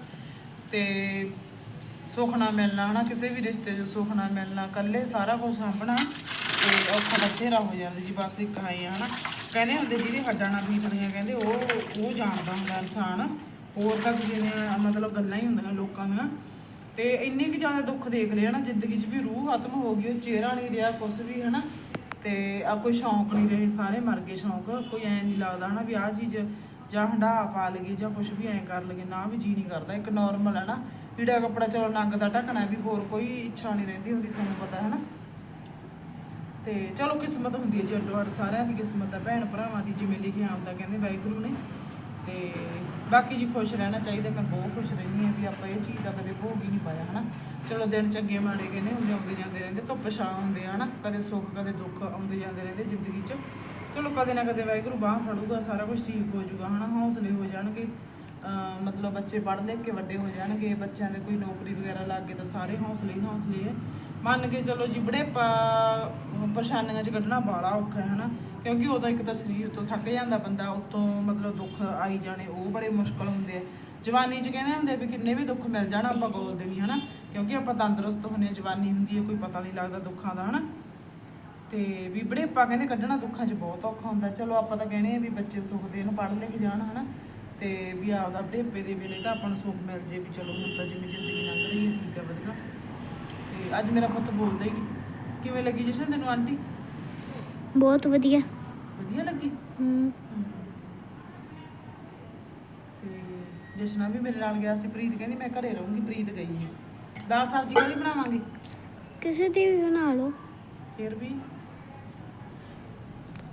ਤੇ ਸੁੱਖ ਨਾ ਮਿਲਣਾ, ਹਨਾ, ਕਿਸੇ ਵੀ ਰਿਸ਼ਤੇ 'ਚ ਸੁੱਖ ਨਾ ਮਿਲਣਾ, ਇਕੱਲੇ ਸਾਰਾ ਕੁਝ ਸਾਂਭਣਾ ਤੇ ਔਖਾ ਬਥੇਰਾ ਹੋ ਜਾਂਦਾ ਜੀ, ਬਸ ਇੱਕ ਆਏ ਆ, ਹਨਾ। ਕਹਿੰਦੇ ਹੁੰਦੇ ਜਿਹਦੇ ਹੱਡਾਂ ਨਾਲ ਬੀਤਦੀਆਂ ਕਹਿੰਦੇ ਉਹ ਉਹ ਜਾਣਦਾ ਹੁੰਦਾ ਇਨਸਾਨ। ਹੋਰ ਤਾਂ ਕਿਸੇ ਨੇ ਮਤਲਬ ਗੱਲਾਂ ਹੀ ਹੁੰਦੀਆਂ ਲੋਕਾਂ ਦੀਆਂ। ਤੇ ਇੰਨੇ ਕਿ ਜ਼ਿਆਦਾ ਦੁੱਖ ਦੇਖ ਲਿਆ ਨਾ ਜ਼ਿੰਦਗੀ 'ਚ ਵੀ ਰੂਹ ਖਤਮ ਹੋ ਗਈ, ਉਹ ਚਿਹਰਾ ਨਹੀਂ ਰਿਹਾ ਕੁਛ ਵੀ ਹਨਾ। ਤੇ ਆ ਕੋਈ ਸ਼ੌਂਕ ਨਹੀਂ ਰਹੇ, ਸਾਰੇ ਮਰ ਗਏ ਸ਼ੌਂਕ। ਕੋਈ ਐ ਨਹੀਂ ਲੱਗਦਾ ਹਨਾ ਵੀ ਆਹ ਚੀਜ਼ ਜਾਂ ਹੰਡਾ ਪਾ ਲਈਏ ਜਾਂ ਕੁਝ ਵੀ ਐ ਕਰ ਲਈਏ, ਨਾ ਵੀ ਜੀ ਨਹੀਂ ਕਰਦਾ। ਇੱਕ ਨਾਰਮਲ ਹੈ ਨਾ ਲੀੜਾ ਕੱਪੜਾ ਚਲੋ ਨੰਗ ਦਾ ਢੱਕਣਾ ਵੀ ਹੋਰ ਕੋਈ ਇੱਛਾ ਨਹੀਂ ਰਹਿੰਦੀ ਹੁੰਦੀ ਤੁਹਾਨੂੰ ਪਤਾ ਹੈ ਨਾ ਤੇ ਚਲੋ ਕਿਸਮਤ ਹੁੰਦੀ ਹੈ ਜੀ ਅੱਡੋ ਅੱਡ ਸਾਰਿਆਂ ਦੀ ਕਿਸਮਤ ਹੈ ਭੈਣ ਭਰਾਵਾਂ ਦੀ, ਜਿਵੇਂ ਲਿਖਿਆ ਆਉਂਦਾ ਕਹਿੰਦੇ ਵਾਹਿਗੁਰੂ ਨੇ। ਤੇ ਬਾਕੀ ਜੀ ਖੁਸ਼ ਰਹਿਣਾ ਚਾਹੀਦਾ, ਮੈਂ ਬਹੁਤ ਖੁਸ਼ ਰਹਿੰਦੀ ਹਾਂ ਵੀ ਆਪਾਂ ਇਹ ਚੀਜ਼ ਦਾ ਕਦੇ ਭੋਗ ਹੀ ਨਹੀਂ ਪਾਇਆ, ਹਨਾ? ਚਲੋ ਦਿਨ ਚੰਗੇ ਮਾੜੇ ਕਹਿੰਦੇ ਹੁੰਦੇ ਆਉਂਦੇ ਜਾਂਦੇ ਰਹਿੰਦੇ, ਧੁੱਪ ਛਾਂ ਹੁੰਦੇ ਆ, ਹਨਾ? ਕਦੇ ਸੁੱਖ, ਕਦੇ ਦੁੱਖ ਆਉਂਦੇ ਜਾਂਦੇ ਰਹਿੰਦੇ ਜ਼ਿੰਦਗੀ 'ਚ। ਚਲੋ ਕਦੇ ਨਾ ਕਦੇ ਵਾਹਿਗੁਰੂ ਬਾਹ ਫੜੂਗਾ, ਸਾਰਾ ਕੁਝ ਠੀਕ ਹੋ ਜਾਊਗਾ, ਹਨਾ? ਹੌਸਲੇ ਹੋ ਜਾਣਗੇ। ਮਤਲਬ ਬੱਚੇ ਪੜ੍ਹ ਲਿਖ ਕੇ ਵੱਡੇ ਹੋ ਜਾਣਗੇ, ਬੱਚਿਆਂ ਦੇ ਕੋਈ ਨੌਕਰੀ ਵਗੈਰਾ ਲੱਗ ਗਏ ਤਾਂ ਸਾਰੇ ਹੌਸਲੇ ਹੀ ਹੌਸਲੇ ਹੈ ਮੰਨ ਕੇ ਚਲੋ ਜੀ ਬੜੇ ਪਰੇਸ਼ਾਨੀਆਂ 'ਚ ਕੱਢਣਾ ਬਾਲਾ ਔਖਾ ਹੈ, ਹਨਾ? ਕਿਉਂਕਿ ਉਹਦਾ ਇੱਕ ਤਾਂ ਸਰੀਰ ਤੋਂ ਥੱਕ ਜਾਂਦਾ ਬੰਦਾ, ਉਤੋਂ ਮਤਲਬ ਦੁੱਖ ਆਈ ਜਾਣੇ, ਉਹ ਬੜੇ ਮੁਸ਼ਕਲ ਹੁੰਦੇ ਆ। ਜਵਾਨੀ 'ਚ ਕਹਿੰਦੇ ਹੁੰਦੇ ਵੀ ਕਿੰਨੇ ਵੀ ਦੁੱਖ ਮਿਲ ਜਾਣ ਆਪਾਂ ਗੋਲਦੇ ਨਹੀਂ ਹਨਾ? ਕਿਉਂਕਿ ਆਪਾਂ ਤੰਦਰੁਸਤ ਹੁੰਨੇ ਆ, ਜਵਾਨੀ ਹੁੰਦੀ ਹੈ ਕੋਈ ਪਤਾ ਨਹੀਂ ਲੱਗਦਾ ਦੁੱਖਾਂ ਦਾ, ਹਨਾ? ਤੇ ਵੀ ਬੜੇਪਾ ਕਹਿੰਦੇ ਕੱਢਣਾ ਦੁੱਖਾਂ 'ਚ ਬਹੁਤ ਔਖਾ ਹੁੰਦਾ। ਚਲੋ ਆਪਾਂ ਤਾਂ ਕਹਿੰਦੇ ਆ ਵੀ ਬੱਚੇ ਸੁੱਖ ਦੇ ਨੂੰ ਪੜ੍ਹ ਲਿਖ ਜਾਣ, ਹਨਾ? ਤੇ ਵੀ ਆਪਦਾ ਬੜੇਪੇ ਦੇ ਵੇਲੇ ਤਾਂ ਆਪਾਂ ਨੂੰ ਸੁੱਖ ਮਿਲ ਜੇ ਵੀ ਚਲੋ ਹੁਣ ਤਾਂ ਜਿਵੇਂ ਜ਼ਿੰਦਗੀ ਲੰਘ ਰਹੀ ਹੈ, ਠੀਕ ਹੈ, ਵਧੀਆ। ਤੇ ਅੱਜ ਮੇਰਾ ਪੁੱਤ ਬੋਲਦਾ ਹੀ ਕਿਵੇਂ ਲੱਗੀ ਜਸ਼ਨ ਤੈਨੂੰ, ਆਂਟੀ? ਬਹੁਤ ਵਧੀਆ। ਵਧੀਆ ਲੱਗੀ? ਹਮ, ਤੇ ਜਸ਼ਨਾ ਵੀ ਮੇਰੇ ਨਾਲ ਗਿਆ ਸੀ ਪ੍ਰੀਤ ਕਹਿੰਦੀ ਮੈਂ ਘਰੇ ਰਹੂੰਗੀ ਪ੍ਰੀਤ ਗਈ ਹੈ। ਦਾਲ ਸਬਜ਼ੀ ਕਾਹਦੀ ਬਣਾਵਾਂਗੇ? ਕਿਸੇ ਦੀ ਵੀ ਬਣਾ ਲਓ। ਫਿਰ ਵੀ?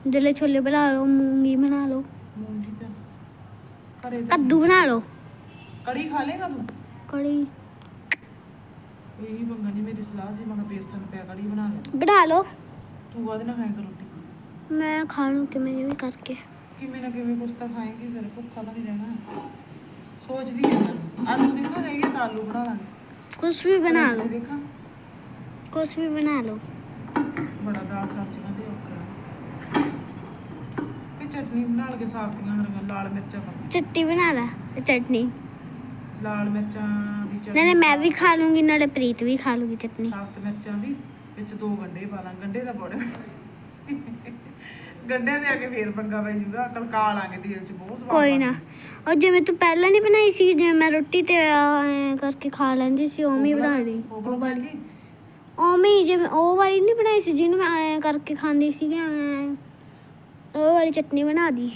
ਜਲੇ ਛੋਲੇ ਬਣਾ ਲਓ ਮੂੰਗੀ ਬਣਾ ਲਓ। ਮੂੰਗੀ ਤੇ ਘਰੇ ਤਾਂ ਕੱਦੂ ਬਣਾ ਲਓ। ਕੜੀ ਖਾ ਲੇਗਾ ਤੂੰ? ਕੜੀ। ਇਹੀ ਨਹੀਂ ਮੇਰੀ ਸਲਾਹ ਸੀ ਮੈਂ ਕਿਹਾ ਬੇਸਨ ਪਿਆ ਕੜੀ ਬਣਾ ਲੈ। ਬਣਾ ਲਓ। ਤੂੰ ਉਹਦੇ ਨਾਲ ਖਾਏਗਾ ਰੋਟੀ ਮੈਂ ਖਾ ਲੂੰ ਕਿਵੇਂ ਜਿਵੇਂ ਕਰਕੇ। ਕਿਵੇਂ ਨਾ ਕਿਵੇਂ ਕੁਛ ਤਾਂ ਖਾਏਂਗੇ ਫਿਰ ਭੁੱਖਾ ਤਾਂ ਨਹੀਂ ਰਹਿਣਾ। ਸੋਚਦੀ ਹੈ ਮੈਂ। ਆਲੂ ਦੇਖੋ ਹੈਗੇ ਤਾਂ ਆਲੂ ਬਣਾ ਲਾਂਗੇ। ਕੁਛ ਵੀ ਬਣਾ ਲਓ। ਦੇਖਾਂ। ਕੁਛ ਵੀ ਬਣਾ ਲਓ। ਬੜਾ ਦਾਲ ਸਬਜ਼ੀਆਂ ਦੇ ਔਖਾ। ਕਿ ਚਟਨੀ ਬਣਾ ਕੇ ਸਾਫਤੀਆਂ ਹਰੀਆਂ ਲਾਲ ਮਿਰਚਾਂ ਪਾ ਚਟਨੀ ਬਣਾ ਲੈ ਤੇ ਚਟਨੀ। ਲਾਲ ਮਿਰਚਾਂ ਦੀ ਨਾਲੇ ਮੈਂ ਵੀ ਖਾ ਲੂੰਗੀ ਨਾਲੇ ਪ੍ਰੀਤ ਵੀ ਖਾ ਲੂਗੀ ਚਟਨੀ। ਸਾਫਤ ਮਿਰਚਾਂ ਦੀ ਵਿੱਚ ਦੋ ਗੰਡੇ ਪਾ ਲਾਂ। ਗੰਡੇ ਦਾ ਬੜੇ। ਗੰਡੇ ਦੇ ਅੱਗੇ ਫੇਰ ਪੰਗਾ ਪੈ ਜੂਗਾ ਕਲਕਾ ਲਾਂਗੇ ਤੇਲ ਚ ਬਹੁਤ ਸਵਾਦ ਕੋਈ। ਨਾ। ਉਹ ਜਿਵੇਂ ਤੂੰ ਪਹਿਲਾਂ ਨਹੀਂ ਬਣਾਈ ਸੀ ਜਿਵੇਂ ਮੈਂ ਰੋਟੀ ਤੇ ਐਂ ਕਰਕੇ ਖਾ ਲੈਂਦੀ ਸੀ ਉਵੇਂ ਹੀ ਬਣਾ ਲਈ। ਉਹ ਕੇ ਉਵੇਂ ਹੀ ਜਿਵੇਂ ਉਹ ਵਾਲੀ ਨਹੀਂ ਬਣਾਈ ਸੀ ਜਿਹਨੂੰ ਮੈਂ ਐਂ ਕਰਕੇ ਖਾਂਦੀ ਸੀ ਐਂ। ਉਹ ਵਾਲੀ ਚਟਨੀ ਬਣਾ ਦੀ।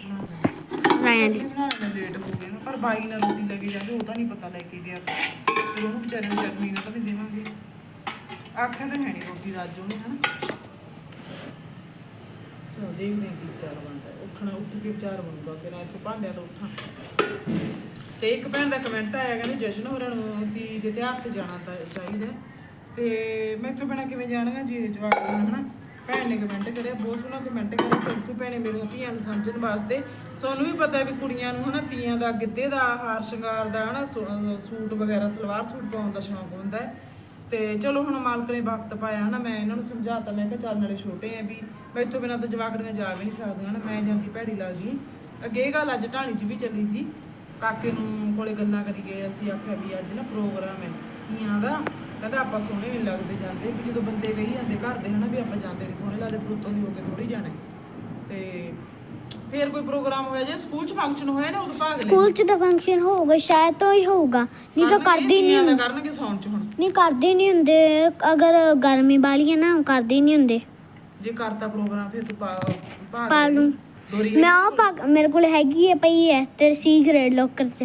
ਰਾਇਆਂ ਦੀ। ਨੂੰ ਲੇਟ ਹੋ ਗਏ ਨਾ ਪਰ ਬਾਈ ਨਾਲ ਰੋਟੀ ਲੈ ਕੇ ਜਾਂਦੇ ਉਹਦਾ ਨਹੀਂ ਪਤਾ ਲੈ ਕੇ ਗਿਆ। ਫਿਰ ਉਹਨੂੰ ਵਿਚਾਰੇ ਨੂੰ ਚਟਨੀ ਨਾਲ ਤਾਂ ਨਹੀਂ ਦੇਵਾਂਗੇ। ਆਖਿਆ ਤਾਂ ਹੈ ਨਹੀਂ ਰੋਟੀ ਰਾਜੋ ਨੇ ਹਨਾ? ਚਲੋ ਦੇਖਦੇ ਹਾਂ ਕੀ ਵਿਚਾਰ ਬਣਦਾ ਉੱਠਣਾ, ਉੱਠ ਕੇ ਵਿਚਾਰ ਬਣੂਗਾ ਕਿ, ਨਾ ਇੱਥੋਂ ਭਾਂਡਿਆਂ ਤੋਂ ਉੱਠਾਂ। ਤੇ ਇੱਕ ਭੈਣ ਦਾ ਕਮੈਂਟ ਆਇਆ, ਕਹਿੰਦੇ ਜਸ਼ਨ ਹੋਰਾਂ ਨੂੰ ਤੀਜ ਦੇ ਤਿਉਹਾਰ ਤੇ ਜਾਣਾ ਤਾਂ ਚਾਹੀਦਾ। ਹੈ। ਤੇ ਮੈਥੋਂ ਬਿਨਾ ਕਿਵੇਂ ਜਾਣਗਾ ਜੀ ਇਹ ਜਵਾਬ ਹਨਾ? ਭੈਣ ਨੇ ਕਮੈਂਟ ਕਰਿਆ, ਬਹੁਤ ਸੋਹਣਾ ਕਮੈਂਟ ਕਰਿਆ ਥੈਂਕ ਯੂ ਭੈਣੇ ਮੇਰੀਆਂ ਧੀਆਂ ਨੂੰ ਸਮਝਣ ਵਾਸਤੇ। ਤੁਹਾਨੂੰ ਵੀ ਪਤਾ ਵੀ ਕੁੜੀਆਂ ਨੂੰ, ਹਨਾ ਤੀਆਂ ਦਾ ਗਿੱਧੇ ਦਾ, ਹਾਰ ਸ਼ਿੰਗਾਰ ਦਾ, ਹਨਾ ਸੂਟ ਵਗੈਰਾ, ਸਲਵਾਰ ਸੂਟ ਪਾਉਣ ਦਾ ਸ਼ੌਂਕ ਹੁੰਦਾ ਹੈ। ਤੇ ਚਲੋ ਹੁਣ ਮਾਲਕ ਨੇ ਵਕਤ ਪਾਇਆ ਹਨਾ, ਮੈਂ ਇਹਨਾਂ ਨੂੰ ਸਮਝਾਤਾ, ਮੈਂ ਕਿਹਾ ਚੱਲ ਨਾਲੇ ਛੋਟੇ ਆ ਵੀ, ਮੈਂ ਇੱਥੋਂ ਬਿਨਾਂ ਤਾਂ ਜਵਾਕੜੀਆਂ ਜਾ ਵੀ ਨਹੀਂ ਸਕਦੀਆਂ ਹਨਾ, ਮੈਂ ਜਾਂਦੀ ਭੈੜੀ ਲੱਗਦੀ ਅੱਗੇ ਇਹ ਗੱਲ ਅੱਜ ਢਾਣੀ 'ਚ ਵੀ ਚੱਲੀ ਸੀ, ਕਾਕੇ ਨੂੰ ਕੋਲੇ ਗੱਲਾਂ ਕਰੀ ਗਏ, ਅਸੀਂ ਆਖਿਆ ਵੀ ਅੱਜ ਨਾ ਪ੍ਰੋਗਰਾਮ ਹੈ ਧੀਆਂ ਦਾ ਕਹਿੰਦਾ ਆਪਾਂ ਸੋਹਣੇ ਨਹੀਂ ਲੱਗਦੇ ਜਾਂਦੇ, ਵੀ ਜਦੋਂ ਬੰਦੇ ਕਹੀ ਜਾਂਦੇ ਘਰ ਦੇ ਹਨਾ, ਵੀ ਆਪਾਂ ਜਾਂਦੇ ਨਹੀਂ, ਸੋਹਣੇ ਲੱਗਦੇ ਪੁੱਤੋਂ ਦੀ ਹੋ ਕੇ ਥੋੜੀ ਜਾਣਾ ਹੈ। ਤੇ ਫੇਰ ਕੋਈ ਪ੍ਰੋਗਰਾਮ ਹੋਇਆ ਜੇ ਸਕੂਲ 'ਚ ਫੰਕਸ਼ਨ ਹੋਇਆ ਨਾ ਉਦੋਂ ਭਾਗ ਲੈ ਸਕੂਲ 'ਚ ਤਾਂ ਫੰਕਸ਼ਨ ਹੋਊਗਾ ਸ਼ਾਇਦ ਤੋਂ ਹੀ ਹੋਊਗਾ। ਨਹੀਂ ਤਾਂ ਕਰਦੇ ਨਹੀਂ ਹੁੰਦੇ। ਕਰਨਗੇ ਸੌਣ 'ਚ ਹੁਣ? ਨਹੀਂ ਕਰਦੇ ਨਹੀਂ ਹੁੰਦੇ। ਅਗਰ ਗਰਮੀ ਵਾਲੀ ਹੈ ਨਾ ਕਰਦੇ ਨਹੀਂ ਹੁੰਦੇ। ਜੇ ਕਰਤਾ ਪ੍ਰੋਗਰਾਮ ਫਿਰ ਤੂੰ ਪਾ ਭਾਗ ਪਾ ਲੂੰ। ਦੋਰੀ ਮੈਂ ਉਹ ਪਾ- ਮੇਰੇ ਕੋਲ ਹੈਗੀ ਹੈ ਪਈ ਹੈ ਤੇਰੇ ਸੀਕ੍ਰੇਟ ਲੋਕਰ 'ਚ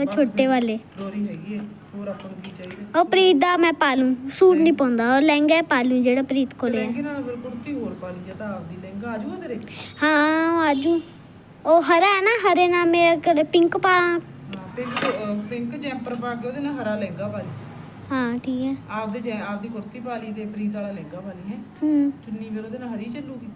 ਉਹ ਛੋਟੇ ਵਾਲੇ। ਦੋਰੀ ਹੈਗੀ ਹੈ। ਹੋਰ ਆਪਾਂ ਨੂੰ ਕੀ ਚਾਹੀਦਾ? ਉਹ ਪ੍ਰੀਤ ਦਾ ਮੈਂ ਪਾ ਲੂੰ। ਸੂਟ ਨਹੀਂ ਪਾਉਂਦਾ। ਉਹ ਲਹਿੰਗਾ ਪਾ ਲੂੰ ਜਿਹੜਾ ਪ੍ਰੀਤ ਕੋਲੇ ਹੈ ਲਹਿੰਗੇ ਨਾਲ ਫਿਰ ਕੁੜਤੀ ਹੋਰ ਪਾ ਲਈ ਜਾਂ ਤਾਂ ਆਪਦੀ ਲਹਿੰਗਾ। ਆ ਜਾਊਗਾ ਤੇਰੇ? ਹਾਂ ਉਹ ਆਜੂ ਉਹ ਹਰਾ ਹੈ ਨਾ ਹਰੇ ਨਾਲ ਮੇਰੇ ਕੋਲ ਪਿੰਕ ਪਾ ਹਾਂ ਪਿੰਕ ਪਿੰਕ ਜੈਂਪਰ ਪਾ ਕੇ ਉਹਦੇ ਨਾਲ ਹਰਾ ਲਹਿੰਗਾ ਪਾ ਲਈ। ਹਾਂ ਠੀਕ ਹੈ। ਆਪਦੇ ਜੈ ਆਪਦੀ ਕੁੜਤੀ ਪਾ ਲਈ ਤੇ ਪ੍ਰੀਤ ਵਾਲਾ ਲਹਿੰਗਾ ਪਾ ਲਈ ਹੈ? ਹੂੰ। ਚੁੰਨੀ ਫਿਰ ਉਹਦੇ ਨਾਲ ਹਰੀ ਚੱਲੂਗੀ?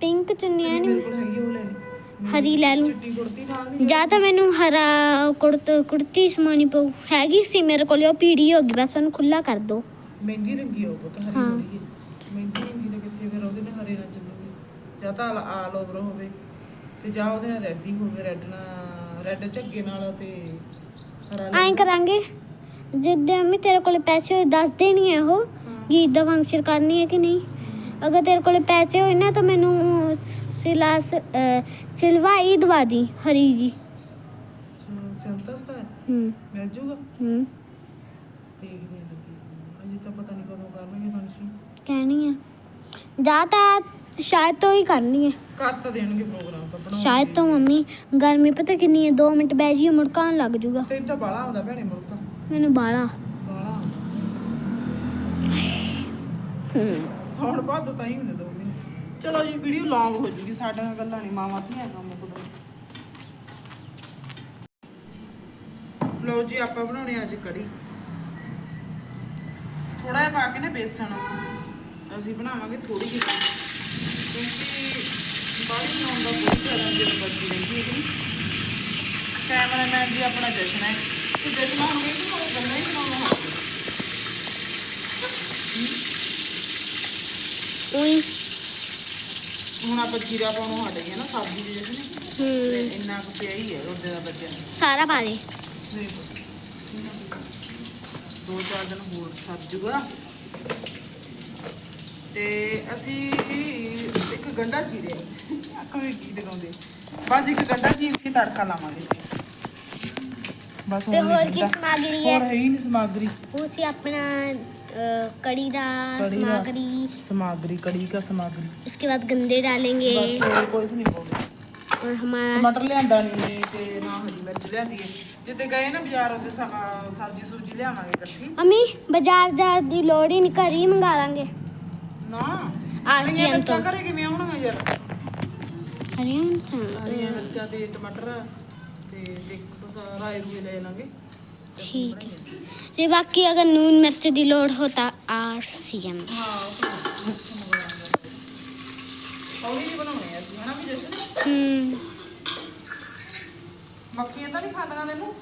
ਪਿੰਕ ਚੁੰਨੀਆਂ ਚੁੰਨੀ ਨਹੀਂ। ਮੇਰੇ ਕੋਲ ਹੈਗੀ ਉਹ ਲੈ ਲਈ। ਹਰੀ ਲੈ ਲੂੰ। ਚਿੱਟੀ ਕੁੜਤੀ ਜਾਂ ਤਾਂ ਮੈਨੂੰ ਹਰਾ ਕੁੜਤ ਕੁੜਤੀ ਸਮਾਣੀ ਪਊ। ਹੈਗੀ ਸੀ ਮੇਰੇ ਕੋਲ ਉਹ ਪੀੜੀ ਹੋ ਗਈ ਬਸ ਉਹਨੂੰ ਖੁੱਲਾ ਕਰ ਦੋ। ਮਹਿੰਦੀ ਰੰਗੀ ਉਹ ਪੁੱਤ ਹਰੀ ਹਾਂ। ਹੋਈ ਹੈ ਮਹਿੰਦੀ ਰੰਗੀ ਤਾਂ ਕਿੱਥੇ ਫਿਰ ਉਹਦੇ ਨਾਲ ਹਰੇ ਨਾਲ ਚੱਲੂਗੀ? ਜਾਂ ਤਾਂ ਆਲ ਓਵਰ ਹੋਵੇ ਤੇ ਜਾਂ ਉਹਦੇ ਨਾਲ ਰੈੱਡ ਹੀ ਹੋਵੇ ਰੈੱਡ ਨਾਲ ਰੈੱਡ ਝੱਗੇ ਨਾਲ ਤੇ ਹਰਾ ਐਂ ਲਹਿੰਗਾ। ਕਰਾਂਗੇ ਜਿੱਦਾਂ ਮੈਂ ਤੇਰੇ ਕੋਲ ਪੈਸੇ ਹੋਏ ਦੱਸ ਦੇਣੀ ਹੈ। ਉਹ ਗੀਤ ਦਾ ਫੰਕਸ਼ਨ ਕਰਨੀ ਹੈ ਕਿ ਨਹੀਂ। ਅਗਰ ਤੇਰੇ ਕੋਲ ਪੈਸੇ ਹੋਏ ਨਾ ਤਾਂ ਮੈਨੂੰ ਸਿਲਵਾਈ ਦਵਾ ਦੀ ਹਰੀ ਜੀ। ਸ- ਸਿੰਤਸ ਤਾਂ ਹੂੰ? ਮਿਲ ਜੂਗਾ? ਹੂੰ। ਦੇਖਦੇ ਹਾਂ ਲੱਗੀ। ਅਜੇ ਤਾਂ ਪਤਾ ਨਹੀਂ ਕਦੋਂ ਕਰਨਗੇ ਫੰਕਸ਼ਨ ਕਹਿਣੀ ਹੈ ਜਾਂ ਤਾਂ ਸ਼ਾਇਦ ਤੋਂ ਹੀ ਕਰਨੀ ਹੈ ਕਰ ਤਾਂ ਦੇਣਗੇ ਪ੍ਰੋਗਰਾਮ ਤਾਂ ਬਣਾਉਣਗੇ ਸ਼ਾਇਦ ਤੋਂ ਮੰਮੀ ਗਰਮੀ ਪਤਾ ਕਿੰਨੀ ਹੈ 2 ਮਿੰਟ ਬਹਿ ਜੀ ਮੁੜਕਾਣ ਲੱਗ ਜੂਗਾ। ਤੇ ਤਾਂ ਬਾਲਾ ਆਉਂਦਾ ਭੈਣੇ ਮੁਰਕਾ ਮੈਨੂੰ ਬਾਲਾ ਬਾਲਾ ਸੌਣ ਬਾਅਦ ਤਾਂ ਹੀ ਹੁੰਦੇ ਚਲੋ ਜੀ ਵੀਡੀਓ ਲੌਂਗ ਹੋ ਜੂਗੀ ਸਾਡੇ ਨਾਲ ਗੱਲਾਂ ਨਹੀਂ ਮਾਵਾਂ ਧੀਆਂ ਕੰਮ ਕੋਲ ਲਓ ਜੀ, ਆਪਾਂ ਬਣਾਉਣੇ ਅੱਜ ਕੜੀ। ਥੋੜਾ ਜਿਹਾ ਪਾ ਕੇ ਨਾ ਬੇਸਣ, ਅਸੀਂ ਬਣਾਵਾਂਗੇ ਥੋੜੀ ਜਿਹੀ। ਕਿਉਂਕਿ ਬਾਹਲੀ ਬਣਾਉਣ ਦਾ ਬਹੁਤ ਜ਼ਿਆਦਾ ਦਿਲ ਬੱਜੀ ਰਹਿੰਦੀ ਹੈ ਕੈਮਰਾਮੈਨ ਜੀ ਆਪਣਾ ਜਸ਼ਨ ਹੈ। ਤੇ ਜਸ਼ਨ ਹੋਣਗੇ ਕਿ ਉਹ ਗੱਲਾਂ ਹੀ ਬਣਾਉਣਾ ਹੋਵੇ ਉਹੀ। ਹੁਣ ਆਪਾਂ ਜੀਰਾ ਪਾਉਣੋਂ ਹਟ ਗਏ ਨਾ ਸਬਜ਼ੀ ਦੇ ਤੇ ਹੂੰ। ਇੰਨਾ ਕੁ ਪਿਆ ਹੀ ਹੈ ਰੋਡੇ ਦਾ ਬੱਚਿਆਂ ਸਾਰਾ ਪਾ ਦੇ। ਦੋ। ਚਾਰ ਦਿਨ ਹੋਰ ਸਰ ਜੂਗਾ। ਤੇ ਅਸੀਂ ਇੱਕ ਗੰਡਾ ਚੀਰੇ ਅੱਖਾਂ ਵਿੱਚ ਕੀ ਦਿਖਾਉਂਦੇ? ਬਸ ਇੱਕ ਗੰਡਾ ਚੀਰ ਕੇ ਤੜਕਾ ਲਾਵਾਂਗੇ ਅਸੀਂ। ਬਸ ਤੇ ਹੋਰ ਹੋਰ ਕੀ ਸਮੱਗਰੀ ਹੋਰ ਹੈ ਹੈ ਹੀ ਨਹੀਂ ਸਮੱਗਰੀ ਉਹ ਸੀ ਆਪਣਾ अ, कड़ी दा कड़ी दा। सामग्री ਸਮੱਗਰੀ ਕੜੀ ਦਾ ਸਮੱਗਰੀ उसके बाद गंदे डालेंगे ਬਸ ਹੋਰ ਕੁਝ ਨਹੀਂ ਪਾਉਂਦੇ और हमारा ਟਮਾਟਰ ਲਿਆਂਦਾ ਨਹੀਂ ਤੇ ਨਾ ਹਰੀ ਮਿਰਚ ਲਿਆਂਦੀ ਹੈ ਜਿੱਤੇ ਗਏ ਨਾ ਬਾਜ਼ਾਰ ਉਹਦੇ ਸਬਜ਼ੀ ਸੁਬਜ਼ੀ ਲਿਆਵਾਂਗੇ ਇਕੱਠੀ अम्मी बाजार जार दी लोड़ ही नहीं घर ही मंगा लांगे ਨਾ ਆਸੀਅਨ ਹਰੀਆਂ ਮਿਰਚਾਂ ਤੋਂ। ਘਰੇ ਕਿਵੇਂ ਆਉਣਗੀਆਂ ਯਾਰ हरियाणा ਹਰੀਆਂ ਮਿਰਚਾਂ ਤੇ ਟਮਾਟਰ ਤੇ ਦੇਖ ਠੀਕ ਹੈ। ਤੇ ਬਾਕੀ ਅਗਰ ਨੂਨ ਮਿਰਚ ਦੀ ਲੋੜ ਹੋ ਤਾਂ ਆਰ ਸੀ ਐਮ ਪੌੜੀ ਜਿਹੀ ਬਣਾਉਣੀ ਹੈ ਹਨਾ ਵੀ ਜਸ਼ਨ ਹਮ ਮੱਖੀਆਂ ਤਾਂ ਨਹੀਂ ਖਾਂਦੀਆਂ ਤੈਨੂੰ?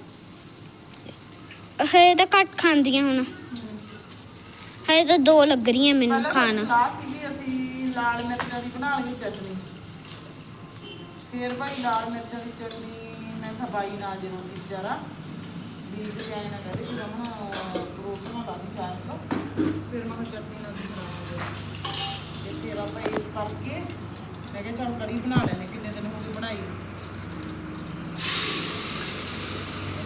ਹਏ ਤਾਂ ਘੱਟ ਖਾਂਦੀਆਂ ਹੁਣ। ਹਏ ਤਾਂ ਦੋ ਲੱਗ ਰਹੀਆਂ ਮੈਨੂੰ ਖਾਣਾ। ਸਾਹ ਵੀ ਅਸੀਂ ਲਾਲ ਮਿਰਚਾਂ ਦੀ ਬਣਾ ਲਈ ਚਟਨੀ। ਫੇਰ ਭਾਈ ਲਾਲ ਮਿਰਚਾਂ ਦੀ ਚਟਨੀ ਮੈਂ ਕਿਹਾ ਬਾਈ ਨਾਲ ਜ਼ਰੂਰ ਦੀ ਵਿਚਾਰਾ ਵੀ ਕਿ ਐਂ ਨਾ ਕਰੇ ਕਿ ਰਮਣਾ ਰੋਟੀ ਨਾ ਲਾ ਦੀ ਚਾਰ ਤੋਂ ਫਿਰ ਮੈਂ ਕਿਹਾ ਚਟਨੀ ਨਾਲ ਵੀ ਬਣਾਵਾਂਗੇ ਤੇ ਫਿਰ ਆਪਾਂ ਇਸ ਕਰਕੇ ਮੈਂ ਕਿਹਾ ਚੱਲ ਕੜੀ ਬਣਾ ਲੈਣੇ ਕਿੰਨੇ ਦਿਨ ਹੋ ਗਏ ਬਣਾਈ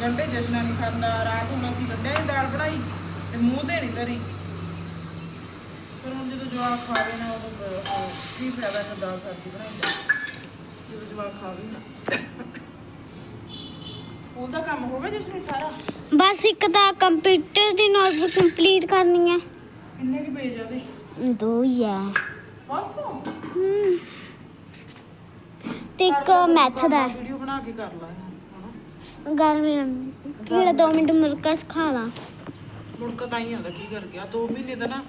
ਗੰਡੇ ਜਸ਼ਨਾ ਨਹੀਂ ਖਾਂਦਾ, ਰਾਤ ਹੁਣ ਅਸੀਂ ਗੰਡਿਆਂ ਦੀ ਦਾਲ ਬਣਾਈ ਤੇ ਮੂੰਹ ਤੇ ਨਹੀਂ ਧਰੀ। ਪਰ ਹੁਣ ਜਦੋਂ ਜਵਾਕ ਖਾਵੇ ਨਾ ਉਹ ਕੀ ਫਾਇਦਾ ਕਿ ਦਾਲ ਸਬਜ਼ੀ ਬਣਾਈ ਦਾ? ਜਦੋਂ ਜਵਾਕ ਖਾਵੇ ਨਾ। ਸਕੂਲ ਦਾ ਕੰਮ ਹੋ ਗਿਆ ਜਿਸ ਨੇ ਸਾਰਾ? ਬਸ ਇੱਕ ਤਾਂ ਕੰਪਿਊਟਰ ਦੀ ਨੋਟਬੁੱਕ ਕੰਪਲੀਟ ਕਰਨੀ ਹੈ। ਕਿੰਨੇ ਕੁ ਪੇਜ ਆ ਉਹਦੇ? ਦੋ ਹੀ ਹੈ ਬਸ? ਹਮ। ਤੇ ਇੱਕ ਮੈਥ ਦਾ। ਹੈ। ਵੀਡੀਓ ਬਣਾ ਕੇ ਕਰ ਲਾ। ਹਨਾ ਗਰਮੀ ਕਿਹੜਾ 2 ਮਿੰਟ ਮੁਰਕਾ ਸਿਖਾ ਲਾ। ਮੁੜਕਾ ਤਾਂ ਹੀ ਆਉਂਦਾ ਕੀ ਕਰ ਗਿਆ? 2 ਮਹੀਨੇ ਦਾ ਨਾ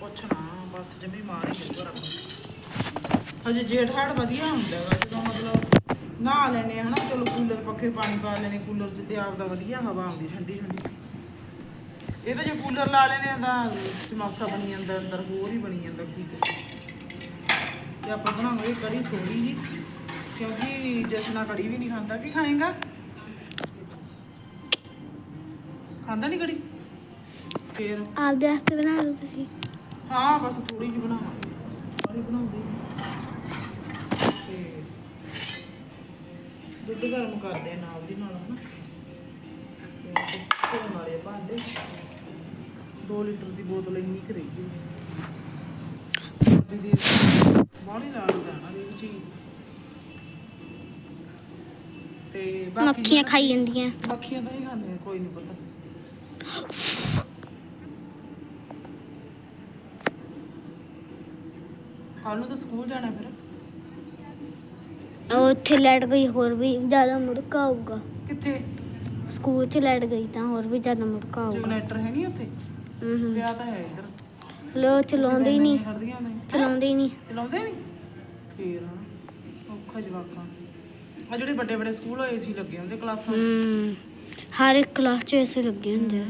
ਪੁੱਛਣਾ ਬਸ ਜਮੀ ਮਾਰ ਹੀ ਦੇ ਰੱਬ ਹਜੇ ਜੇਠ ਹਾੜ ਵਧੀਆ ਹੁੰਦਾ ਵਾ ਜਦੋਂ ਮਤਲਬ ਨਹਾ ਲੈਨੇ ਆ ਹਨਾ? ਚਲੋ ਕੂਲਰ ਪੱਖੇ ਪਾਣੀ ਪਾ ਲੈਨੇ ਕੂਲਰ 'ਚ ਤੇ ਆਪਦਾ ਵਧੀਆ ਹਵਾ ਆਉਂਦੀ ਠੰਡੀ ਠੰਡੀ। ਇਹ ਤਾਂ ਜੇ ਕੂਲਰ ਲਾ ਲੈਨੇ ਆ ਤਾਂ ਚਮਾਸਾ ਬਣੀ ਜਾਂਦਾ ਅੰਦਰ ਹੋਰ ਹੀ ਬਣੀ ਜਾਂਦਾ ਕੀ ਤੇ ਆਪਾਂ ਬਣਾਵਾਂਗੇ ਕੜੀ ਥੋੜੀ ਜੀ ਕਿਉਂਕਿ ਜਸਨਾ ਕੜੀ ਵੀ ਨਹੀਂ ਖਾਂਦਾ। ਕੀ ਖਾਏਗਾ? ਖਾਂਦਾ ਨਹੀਂ ਕੜੀ? ਫੇਰ? ਆਪਦੇ ਵਾਸਤੇ ਬਣਾ ਲਓ ਤੁਸੀਂ। ਹਾਂ ਬਸ ਥੋੜੀ ਜਿਹੀ ਬਣਾਵਾਂਗੇ। ਸਾਰੀ ਬਣਾਉਂਦੇ ਨੀ। ਤੇ ਦੁੱਧ ਗਰਮ ਕਰਦੇ ਆ ਨਾਲ ਦੀ ਨਾਲ ਹਨਾ? ਧੋਣ ਵਾਲੇ ਭਾਂਡੇ 2 ਲੀਟਰ ਦੀ ਬੋਤਲ ਇੰਨੀ ਕੁ ਰਹੀ ਗਈ ਦੀਦੀ ਬਾਹਲੀ ਨਾ ਇਹ ਚੀਜ਼। ਤੇ ਬਾਕੀ ਮੱਖੀਆਂ ਖਾਈ ਜਾਂਦੀਆਂ। ਮੱਖੀਆਂ ਤਾਂ ਹੀ ਖਾਂਦੀਆਂ ਕੋਈ ਨਹੀਂ ਪਤਾ। ਕੱਲ ਨੂੰ ਤਾਂ ਸਕੂਲ ਜਾਣਾ ਫਿਰ। ਉੱਥੇ ਲੜ ਗਈ ਹੋਰ ਵੀ ਜ਼ਿਆਦਾ ਮੁੜਕਾ ਆਊਗਾ। ਕਿੱਥੇ? ਸਕੂਲ 'ਚ ਲੜ ਗਈ ਤਾਂ ਹੋਰ ਵੀ ਜ਼ਿਆਦਾ ਮੁੜਕਾ ਆਊਗਾ। ਜਨਰੇਟਰ ਹੈ ਨਹੀਂ ਉੱਥੇ? ਹੂੰ ਵਿਆਹ ਤਾਂ ਹੈ ਇੱਧਰ। ਲੋ ਚਲਾਉਂਦੇ ਹੀ ਨਹੀਂ ਖੜਦੀਆਂ ਨੇ। ਚਲਾਉਂਦੇ ਹੀ ਨਹੀਂ ਚਲਾਉਂਦੇ ਨਹੀਂ ਫੇਰ ਔਖਾ ਜਵਾਕਾਂ। ਆ ਜਿਹੜੇ ਵੱਡੇ ਵੱਡੇ ਸਕੂਲ ਹੋਏ ਸੀ ਲੱਗੇ ਹੁੰਦੇ ਕਲਾਸਾਂ 'ਚ। ਹਰ ਇੱਕ ਕਲਾਸ 'ਚ ਐਸੇ ਲੱਗੇ ਹੁੰਦੇ ਆ।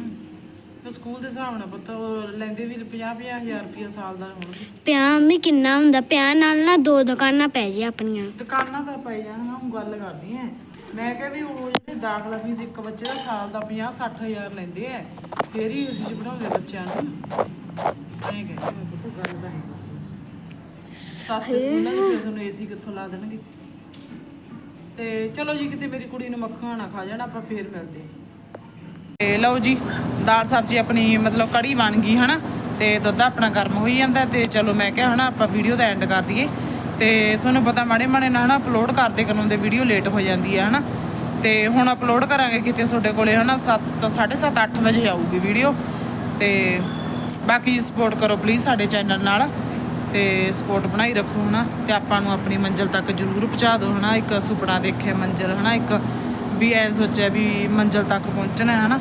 ਤੇ ਸਕੂਲ ਦੇ ਹਿਸਾਬ ਨਾਲ ਪਤਾ ਉਹ ਲੈਂਦੇ ਵੀ 50 ਹਜ਼ਾਰ ਰੁਪਇਆ ਸਾਲ ਦਾ ਹੋਣਗੇ ਪਿਆ ਵੀ ਕਿੰਨਾ ਹੁੰਦਾ? ਪਿਆ ਨਾਲ ਨਾ ਦੋ ਦੁਕਾਨਾਂ ਪੈ ਜੇ ਆਪਣੀਆਂ। ਦੁਕਾਨਾਂ ਤਾਂ ਪੈ ਜਾਣਗੀਆਂ ਹੁਣ ਗੱਲ ਕਰਦੀ ਐ। ਮੈਂ ਕਿਹਾ ਵੀ ਉਹ ਜਿਹੜੇ ਦਾਖਲਾ ਫੀਸ ਇੱਕ ਬੱਚੇ ਦਾ ਸਾਲ ਦਾ 50 60 ਹਜ਼ਾਰ ਲੈਂਦੇ ਐ ਫੇਰ ਹੀ ਅਸੀਂ ਪੜਾਉਂਦੇ ਬੱਚਿਆਂ ਨੂੰ। ਐਂ ਕਹਿੰਦੇ ਮੈਂ ਪੁੱਤ ਗੱਲ ਦਾ ਨਹੀਂ ਸਸਤੇ ਸਕੂਲਾਂ 'ਚ ਫਿਰ ਤੁਹਾਨੂੰ ਏਸੀ ਕਿੱਥੋਂ ਲਾ ਦੇਣਗੇ? ਤੇ ਚਲੋ ਜੀ ਕਿਤੇ ਮੇਰੀ ਕੁੜੀ ਨੂੰ ਮੱਖਣ ਨਾ ਖਾ ਜਾਣਾ ਆਪਾਂ ਫੇਰ ਮਿਲਦੇ ਤੇ ਲਓ ਜੀ, ਦਾਲ ਸਬਜ਼ੀ ਆਪਣੀ ਮਤਲਬ ਕੜੀ ਬਣ ਗਈ, ਹਨਾ? ਤੇ ਦੁੱਧ ਆਪਣਾ ਗਰਮ ਹੋਈ ਜਾਂਦਾ ਤੇ ਚਲੋ ਮੈਂ ਕਿਹਾ, ਹਨਾ, ਆਪਾਂ ਵੀਡੀਓ ਦਾ ਐਂਡ ਕਰ ਦਈਏ। ਤੇ ਤੁਹਾਨੂੰ ਪਤਾ ਮਾੜੇ ਮਾੜੇ ਨਾਲ, ਹਨਾ ਅਪਲੋਡ ਕਰਦੇ ਕਰਾਉਂਦੇ ਵੀਡੀਓ ਲੇਟ ਹੋ ਜਾਂਦੀ ਹੈ ਹਨਾ? ਤੇ ਹੁਣ ਅਪਲੋਡ ਕਰਾਂਗੇ ਕਿਤੇ ਤੁਹਾਡੇ ਕੋਲੇ, ਹਨਾ 7 7:30 8 ਵਜੇ ਆਊਗੀ ਵੀਡੀਓ ਤੇ ਬਾਕੀ ਸਪੋਰਟ ਕਰੋ ਪਲੀਜ਼ ਸਾਡੇ ਚੈਨਲ ਨਾਲ। ਤੇ ਸਪੋਰਟ ਬਣਾਈ ਰੱਖੋ, ਹਨਾ? ਤੇ ਆਪਾਂ ਨੂੰ ਆਪਣੀ ਮੰਜ਼ਿਲ ਤੱਕ ਜ਼ਰੂਰ ਪਹੁੰਚਾ ਦਿਓ, ਹਨਾ? ਇੱਕ ਸੁਪਨਾ ਦੇਖਿਆ ਮੰਜ਼ਿਲ, ਹਨਾ? ਇੱਕ ਵੀ ਐਂ ਸੋਚਿਆ ਵੀ ਮੰਜ਼ਿਲ ਤੱਕ ਪਹੁੰਚਣਾ ਹੈ, ਹਨਾ?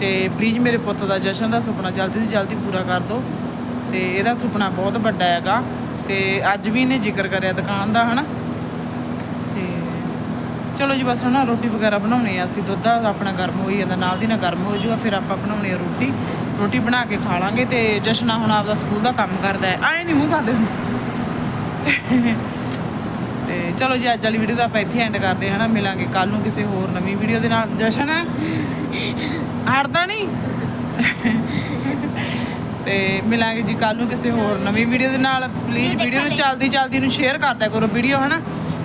ਤੇ ਪਲੀਜ਼ ਮੇਰੇ ਪੁੱਤ ਦਾ ਜਸ਼ਨ ਦਾ ਸੁਪਨਾ ਜਲਦੀ ਤੋਂ ਜਲਦੀ ਪੂਰਾ ਕਰ ਦਿਓ ਤੇ ਇਹਦਾ ਸੁਪਨਾ ਬਹੁਤ ਵੱਡਾ ਹੈਗਾ। ਤੇ ਅੱਜ ਵੀ ਇਹਨੇ ਜ਼ਿਕਰ ਕਰਿਆ ਦੁਕਾਨ ਦਾ, ਹਨਾ? ਤੇ ਚਲੋ ਜੀ ਬਸ, ਹਨਾ? ਰੋਟੀ ਵਗੈਰਾ ਬਣਾਉਣੀ ਆ ਅਸੀਂ। ਦੁੱਧ ਆਪਣਾ ਗਰਮ ਹੋਈ ਜਾਂਦਾ, ਨਾਲ ਦੀ ਨਾਲ ਗਰਮ ਹੋ ਜਾਊਗਾ ਫਿਰ ਆਪਾਂ ਬਣਾਉਣੀ ਆ ਰੋਟੀ। ਰੋਟੀ ਬਣਾ ਕੇ ਖਾ ਲਾਂਗੇ ਤੇ ਜਸ਼ਨਾ ਹੁਣ ਆਪਦਾ ਸਕੂਲ ਦਾ ਕੰਮ ਕਰਦਾ ਹੈ। ਆਏ ਨਹੀਂ ਮੂੰਹ ਕਰਦੇ ਚਲੋ ਜੀ ਅੱਜ ਵਾਲੀ ਵੀਡੀਓ ਦਾ ਆਪਾਂ ਇੱਥੇ ਐਂਡ ਕਰਦੇ ਹਾਂ ਹਨਾ? ਮਿਲਾਂਗੇ ਕੱਲ ਨੂੰ ਕਿਸੇ ਹੋਰ ਨਵੀਂ ਵੀਡੀਓ ਦੇ ਨਾਲ। ਜਸ਼ਨ? ਹਟਦਾ ਨਹੀਂ? ਤੇ ਮਿਲਾਂਗੇ ਜੀ ਕੱਲ ਨੂੰ ਕਿਸੇ ਹੋਰ ਨਵੀਂ ਵੀਡੀਓ ਦੇ ਨਾਲ। ਪਲੀਜ਼ ਵੀਡੀਓ ਨੂੰ ਜਲਦੀ ਜਲਦੀ ਨੂੰ ਸ਼ੇਅਰ ਕਰ ਦਿਆ ਕਰੋ ਵੀਡੀਓ ਹਨਾ?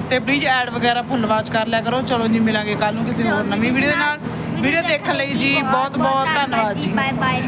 ਤੇ ਪਲੀਜ਼ ਐਡ ਵਗੈਰਾ ਫੁੱਲ ਵਾਚ ਕਰ ਲਿਆ ਕਰੋ। ਚਲੋ ਜੀ ਮਿਲਾਂਗੇ ਕੱਲ ਨੂੰ ਕਿਸੇ ਹੋਰ ਨਵੀਂ ਵੀਡੀਓ ਦੇ ਨਾਲ। ਵੀਡੀਓ ਦੇਖਣ ਲਈ ਜੀ ਬਹੁਤ ਬਹੁਤ ਧੰਨਵਾਦ ਜੀ। Bye bye